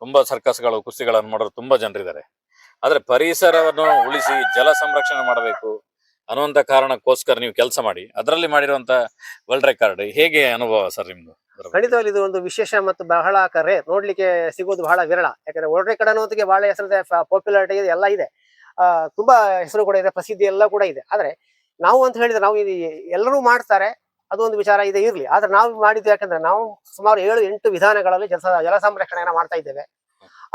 B: ತುಂಬಾ ಸರ್ಕಸ್ಗಳು ಕುಸ್ತಿಗಳನ್ನು ಮಾಡೋರು ತುಂಬಾ ಜನರಿದ್ದಾರೆ. ಆದ್ರೆ ಪರಿಸರವನ್ನು ಉಳಿಸಿ ಜಲ ಸಂರಕ್ಷಣೆ ಮಾಡಬೇಕು. ಅನ್ನುವಂತ ಕಾರಣಕ್ಕೋಸ್ಕರ ನೀವು ಕೆಲಸ ಮಾಡಿ, ಅದರಲ್ಲಿ ಮಾಡಿರುವಂತ ವರ್ಲ್ಡ್ ರೆಕಾರ್ಡ್ ಹೇಗೆ ಅನುಭವ ಸರ್ ನಿಮ್ದು?
A: ಖಂಡಿತವಾಗಿ ಇದು ಒಂದು ವಿಶೇಷ ಮತ್ತು ಬಹಳ ಕರೆ, ನೋಡ್ಲಿಕ್ಕೆ ಸಿಗೋದು ಬಹಳ ವಿರಳ. ಯಾಕಂದ್ರೆ ವರ್ಲ್ಡ್ ರೆಕಾರ್ಡ್ ಅನ್ನೋದಕ್ಕೆ ಬಹಳ ಹೆಸರಿದೆ ಪಾಪ್ಯುಲಾರಿಟಿ ಇದೆ, ಎಲ್ಲ ಇದೆ. ತುಂಬಾ ಹೆಸರು ಕೂಡ ಇದೆ, ಪ್ರಸಿದ್ಧಿ ಎಲ್ಲ ಕೂಡ ಇದೆ. ಆದ್ರೆ ನಾವು ಅಂತ ಹೇಳಿದ್ರೆ ನಾವು ಇದು ಎಲ್ಲರೂ ಮಾಡ್ತಾರೆ, ಅದು ಒಂದು ವಿಚಾರ ಇದೆ ಇರ್ಲಿ. ಆದ್ರೆ ನಾವು ಮಾಡಿದ್ದು ಯಾಕಂದ್ರೆ ನಾವು ಸುಮಾರು ಏಳು, ಎಂಟು ವಿಧಾನಗಳಲ್ಲಿ ಜಲ ಜಲ ಸಂರಕ್ಷಣೆಯನ್ನ ಮಾಡ್ತಾ ಇದ್ದೇವೆ.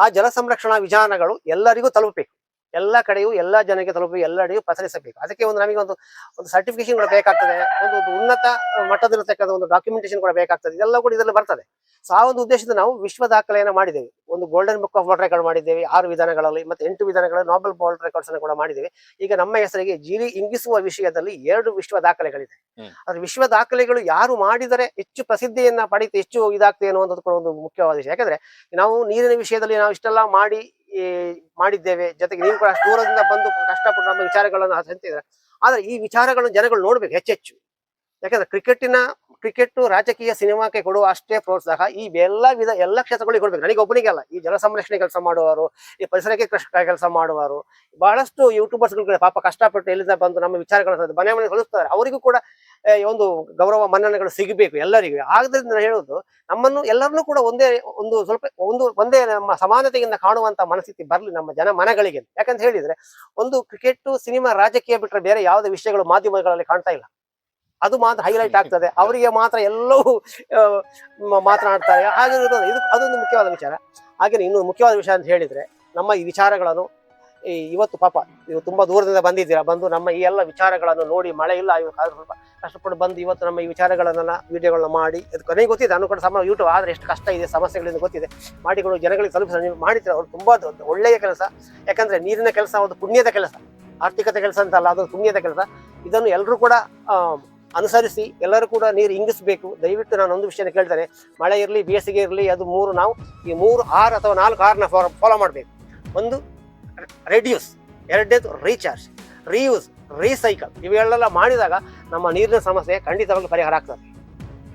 A: ಆ ಜಲ ಸಂರಕ್ಷಣಾ ವಿಧಾನಗಳು ಎಲ್ಲರಿಗೂ ತಲುಪಬೇಕು. ಎಲ್ಲ ಕಡೆಯೂ ಎಲ್ಲ ಜನಕ್ಕೆ ತಲುಪಿ ಎಲ್ಲರಿಗೂ ಪಸರಿಸಬೇಕು. ಅದಕ್ಕೆ ಒಂದು ನಮಗೆ ಒಂದು ಒಂದು ಸರ್ಟಿಫಿಕೇಶನ್ ಕೂಡ ಬೇಕಾಗ್ತದೆ. ಒಂದು ಉನ್ನತ ಮಟ್ಟದಲ್ಲಿರ್ತಕ್ಕಂಥ ಒಂದು ಡಾಕ್ಯುಮೆಂಟೇಶನ್ ಕೂಡ ಬೇಕಾಗ್ತದೆ. ಇದೆಲ್ಲ ಕೂಡ ಇದರಲ್ಲಿ ಬರ್ತದೆ. ಸೊ ಆ ಒಂದು ಉದ್ದೇಶದಿಂದ ನಾವು ವಿಶ್ವ ದಾಖಲೆಯನ್ನು ಮಾಡಿದ್ದೇವೆ. ಒಂದು golden book of world record ಮಾಡಿದ್ದೇವೆ. ಆರು ವಿಧಾನಗಳಲ್ಲಿ ಮತ್ತೆ ಎಂಟು ವಿಧಾನಗಳಲ್ಲಿ ನೋಬೆಲ್ ವರ್ಲ್ಡ್ ರೆಕಾರ್ಡ್ಸ್ ಅನ್ನು ಕೂಡ ಮಾಡಿದ್ದೇವೆ. ಈಗ ನಮ್ಮ ಹೆಸರಿಗೆ ಜೀರಿ ಇಂಗಿಸುವ ವಿಷಯದಲ್ಲಿ ಎರಡು ವಿಶ್ವ ದಾಖಲೆಗಳಿದೆ. ಆದರೆ ವಿಶ್ವ ದಾಖಲೆಗಳು ಯಾರು ಮಾಡಿದರೆ ಹೆಚ್ಚು ಪ್ರಸಿದ್ಧಿಯನ್ನ ಪಡೀತು ಹೆಚ್ಚು ಇದಾಗ್ತದೆ ಅನ್ನುವಂಥದ್ದು ಕೂಡ ಒಂದು ಮುಖ್ಯವಾದ ವಿಷಯ. ಯಾಕಂದ್ರೆ ನಾವು ನೀರಿನ ವಿಷಯದಲ್ಲಿ ನಾವು ಇಷ್ಟೆಲ್ಲ ಮಾಡಿ ಮಾಡಿದ್ದೇವೆ ಜೊತೆಗೆ ನೀವು ಕೂಡ ದೂರದಿಂದ ಬಂದು ಕಷ್ಟಪಟ್ಟು ನಮ್ಮ ವಿಚಾರಗಳನ್ನು ಹಂಚಿದ್ರೆ. ಆದ್ರೆ ಈ ವಿಚಾರಗಳನ್ನು ಜನಗಳು ನೋಡ್ಬೇಕು, ಹೆಚ್ಚೆಚ್ಚು. ಯಾಕಂದ್ರೆ ಕ್ರಿಕೆಟಿನ ಕ್ರಿಕೆಟ್ ರಾಜಕೀಯ ಸಿನಿಮಾಕ್ಕೆ ಕೊಡುವ ಅಷ್ಟೇ ಪ್ರೋತ್ಸಾಹ ಈ ಎಲ್ಲ ವಿಧ, ಎಲ್ಲ ಕ್ಷೇತ್ರಗಳಿಗೆ ಕೊಡ್ಬೇಕು. ನನಗೆ ಒಬ್ಬನಿಗೆ ಅಲ್ಲ ಈ ಜಲ ಸಂರಕ್ಷಣೆ ಕೆಲಸ ಮಾಡುವವರು, ಈ ಪರಿಸರಕ್ಕೆ ಕೆಲಸ ಮಾಡುವವರು, ಬಹಳಷ್ಟು ಯೂಟ್ಯೂಬರ್ಸ್ಗಳು ಪಾಪ ಕಷ್ಟಪಟ್ಟು ಎಲ್ಲಿಂದ ಬಂದು ನಮ್ಮ ವಿಚಾರಗಳನ್ನು ಮನೆ ಮನೆ ಕಳಿಸ್ತಾರೆ. ಅವರಿಗೂ ಕೂಡ ಒಂದು ಗೌರವ, ಮನ್ನಣೆಗಳು ಸಿಗಬೇಕು ಎಲ್ಲರಿಗೂ. ಆದ್ರಿಂದ ನಾನು ಹೇಳೋದು ನಮ್ಮನ್ನು ಎಲ್ಲರನ್ನೂ ಕೂಡ ಒಂದೇ, ಒಂದು ಸ್ವಲ್ಪ, ಒಂದು, ಒಂದೇ ನಮ್ಮ ಸಮಾನತೆಯಿಂದ ಕಾಣುವಂತ ಮನಸ್ಥಿತಿ ಬರಲಿ ನಮ್ಮ ಜನ ಮನಗಳಿಗೆ. ಯಾಕಂತ ಹೇಳಿದ್ರೆ, ಒಂದು ಕ್ರಿಕೆಟ್ ಸಿನಿಮಾ ರಾಜಕೀಯ ಬಿಟ್ಟರೆ ಬೇರೆ ಯಾವುದೇ ವಿಷಯಗಳು ಮಾಧ್ಯಮಗಳಲ್ಲಿ ಕಾಣ್ತಾ ಇಲ್ಲ. ಅದು ಮಾತ್ರ ಹೈಲೈಟ್ ಆಗ್ತದೆ. ಅವರಿಗೆ ಮಾತ್ರ ಎಲ್ಲವೂ ಮಾತನಾಡ್ತಾರೆ. ಹಾಗೆ ಇದು ಅದೊಂದು ಮುಖ್ಯವಾದ ವಿಚಾರ. ಹಾಗೆ ಇನ್ನು ಮುಖ್ಯವಾದ ವಿಷಯ ಅಂತ ಹೇಳಿದ್ರೆ ನಮ್ಮ ಈ ವಿಚಾರಗಳನ್ನು ಈ ಇವತ್ತು ಪಾಪ ನೀವು ತುಂಬಾ ದೂರದಿಂದ ಬಂದಿದ್ದೀರಾ ಬಂದು ನಮ್ಮ ಈ ಎಲ್ಲ ವಿಚಾರಗಳನ್ನು ನೋಡಿ ಮಳೆ ಇಲ್ಲ ಇವತ್ತು ಆದ್ರೂ ಸ್ವಲ್ಪ ಕಷ್ಟಪಟ್ಟು ಬಂದು ಇವತ್ತು ನಮ್ಮ ಈ ವಿಚಾರಗಳನ್ನೆಲ್ಲ ವಿಡಿಯೋಗಳನ್ನ ಮಾಡಿ ಅದು ಕೊನೆಗೆ ಗೊತ್ತಿದೆ ನಾನು ಕೂಡ ಸಮ ಯೂಟ್ಯೂಬ್ ಆದ್ರೆ ಎಷ್ಟು ಕಷ್ಟ ಇದೆ ಸಮಸ್ಯೆಗಳಿಂದ ಗೊತ್ತಿದೆ. ಮಾಡಿಕೊಂಡು ಜನಗಳಿಗೆ ತಲುಪಿಸ ನೀವು ಮಾಡಿದ್ರೆ ಅವ್ರು ತುಂಬಾ ದೊಡ್ಡ ಒಳ್ಳೆಯ ಕೆಲಸ. ಯಾಕಂದ್ರೆ ನೀರಿನ ಕೆಲಸ ಒಂದು ಪುಣ್ಯದ ಕೆಲಸ. ಆರ್ಥಿಕತೆ ಕೆಲಸ ಅಂತಲ್ಲ ಅದು ಪುಣ್ಯದ ಕೆಲಸ. ಇದನ್ನು ಎಲ್ಲರೂ ಕೂಡ ಅನುಸರಿಸಿ ಎಲ್ಲರೂ ಕೂಡ ನೀರು ಇಂಗಿಸಬೇಕು. ದಯವಿಟ್ಟು ನಾನು ಒಂದು ವಿಷಯನ ಕೇಳ್ತೇನೆ. ಮಳೆ ಇರಲಿ, ಬೇಸಿಗೆ ಇರಲಿ, ಅದು ಮೂರು ನಾವು ಈ ಮೂರು ಆರು ಅಥವಾ ನಾಲ್ಕು ಆರನ್ನ ಫಾಲೋ ಮಾಡಬೇಕು. ಒಂದು ರೆಡ್ಯೂಸ್ ಎರಡನೇದು ರೀಚಾರ್ಜ್ ರೀಯೂಸ್ ರೀಸೈಕಲ್ ಇವೆಲ್ಲ ಮಾಡಿದಾಗ ನಮ್ಮ ನೀರಿನ ಸಮಸ್ಯೆ ಖಂಡಿತವಾಗಿ ಪರಿಹಾರ ಆಗ್ತದೆ.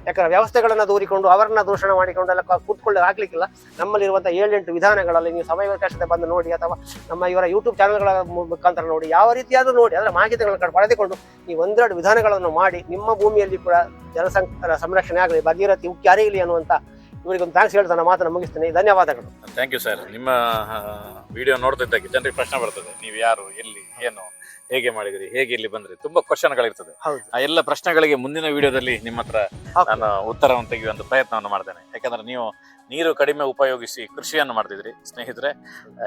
A: ಯಾಕಂದ್ರೆ ವ್ಯವಸ್ಥೆಗಳನ್ನು ದೂರಿಕೊಂಡು, ಅವರನ್ನ ದೂಷಣೆ ಮಾಡಿಕೊಂಡು ಎಲ್ಲ ಕೂತ್ಕೊಳ್ಳಿ ಆಗ್ಲಿಕ್ಕಿಲ್ಲ. ನಮ್ಮಲ್ಲಿರುವಂತಹ ಏಳೆಂಟು ವಿಧಾನಗಳಲ್ಲಿ ನೀವು ಸಮಯಾವಕಾಶತೆ ಬಂದು ನೋಡಿ ಅಥವಾ ನಮ್ಮ ಇವರ ಯೂಟ್ಯೂಬ್ ಚಾನಲ್ಗಳ ಮುಖಾಂತರ ನೋಡಿ, ಯಾವ ರೀತಿಯಾದರೂ ನೋಡಿ, ಅದರ ಮಾಹಿತಿಗಳನ್ನು ಪಡೆದುಕೊಂಡು ನೀವು ಒಂದೆರಡು ವಿಧಾನಗಳನ್ನು ಮಾಡಿ, ನಿಮ್ಮ ಭೂಮಿಯಲ್ಲಿ ಕೂಡ ಜಲ ಸಂರಕ್ಷಣೆ ಆಗಲಿ, ಭಗೀರಥಿ ಉಕ್ಕಿ ಅರಿಯಲಿ ಅನ್ನುವಂತ ಇವರಿಗೆ ಒಂದು ಥ್ಯಾಂಕ್ಸ್ ಹೇಳ್ತಾ ನನ್ನ ಮಾತನ್ನು ಮುಗಿಸ್ತೀನಿ. ಧನ್ಯವಾದಗಳು.
B: ಥ್ಯಾಂಕ್ ಯು ಸರ್ ನಿಮ್ಮ ವಿಡಿಯೋ ನೋಡ್ತಿದ್ದಕ್ಕೆ ಜನರಿಗೆ ಪ್ರಶ್ನೆ ಬರ್ತದೆ. ನೀವು ಯಾರು ಎಲ್ಲಿ ಏನು ಹೇಗೆ ಮಾಡಿದ್ರಿ ಹೇಗೆ ಇಲ್ಲಿ ಬಂದ್ರಿ? ತುಂಬಾ ಕ್ವಶನ್ಗಳಿರ್ತದೆ
A: ಗಳಿರ್ತದೆ
B: ಆ ಎಲ್ಲ ಪ್ರಶ್ನೆಗಳಿಗೆ ಮುಂದಿನ ವಿಡಿಯೋದಲ್ಲಿ ನಿಮ್ಮ ಹತ್ರ. ನಾನು ಉತ್ತರವನ್ನು ತೆಗೆಯುವಂತ ಪ್ರಯತ್ನವನ್ನು ಮಾಡ್ತೇನೆ. ಯಾಕಂದ್ರೆ ನೀವು ನೀರು ಕಡಿಮೆ ಉಪಯೋಗಿಸಿ ಕೃಷಿಯನ್ನು ಮಾಡ್ತಿದ್ರಿ. ಸ್ನೇಹಿತರೆ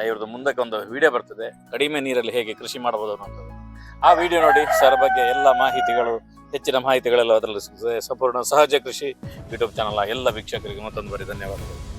B: ಇವ್ರದ್ದು ಮುಂದಕ್ಕೆ ಒಂದು ವಿಡಿಯೋ ಬರ್ತದೆ. ಕಡಿಮೆ ನೀರಲ್ಲಿ ಹೇಗೆ ಕೃಷಿ ಮಾಡಬಹುದು ಅನ್ನೋದು. ಆ ವಿಡಿಯೋ ನೋಡಿ ಸರ್ ಬಗ್ಗೆ ಎಲ್ಲ ಮಾಹಿತಿಗಳು, ಹೆಚ್ಚಿನ ಮಾಹಿತಿಗಳೆಲ್ಲ ಅದರಲ್ಲಿ ಸಂಪೂರ್ಣ ಸಹಜ ಕೃಷಿ ಯೂಟ್ಯೂಬ್ ಚಾನಲ್ ಎಲ್ಲ ವೀಕ್ಷಕರಿಗೆ ಮತ್ತೊಂದು ಬಾರಿ ಧನ್ಯವಾದಗಳು.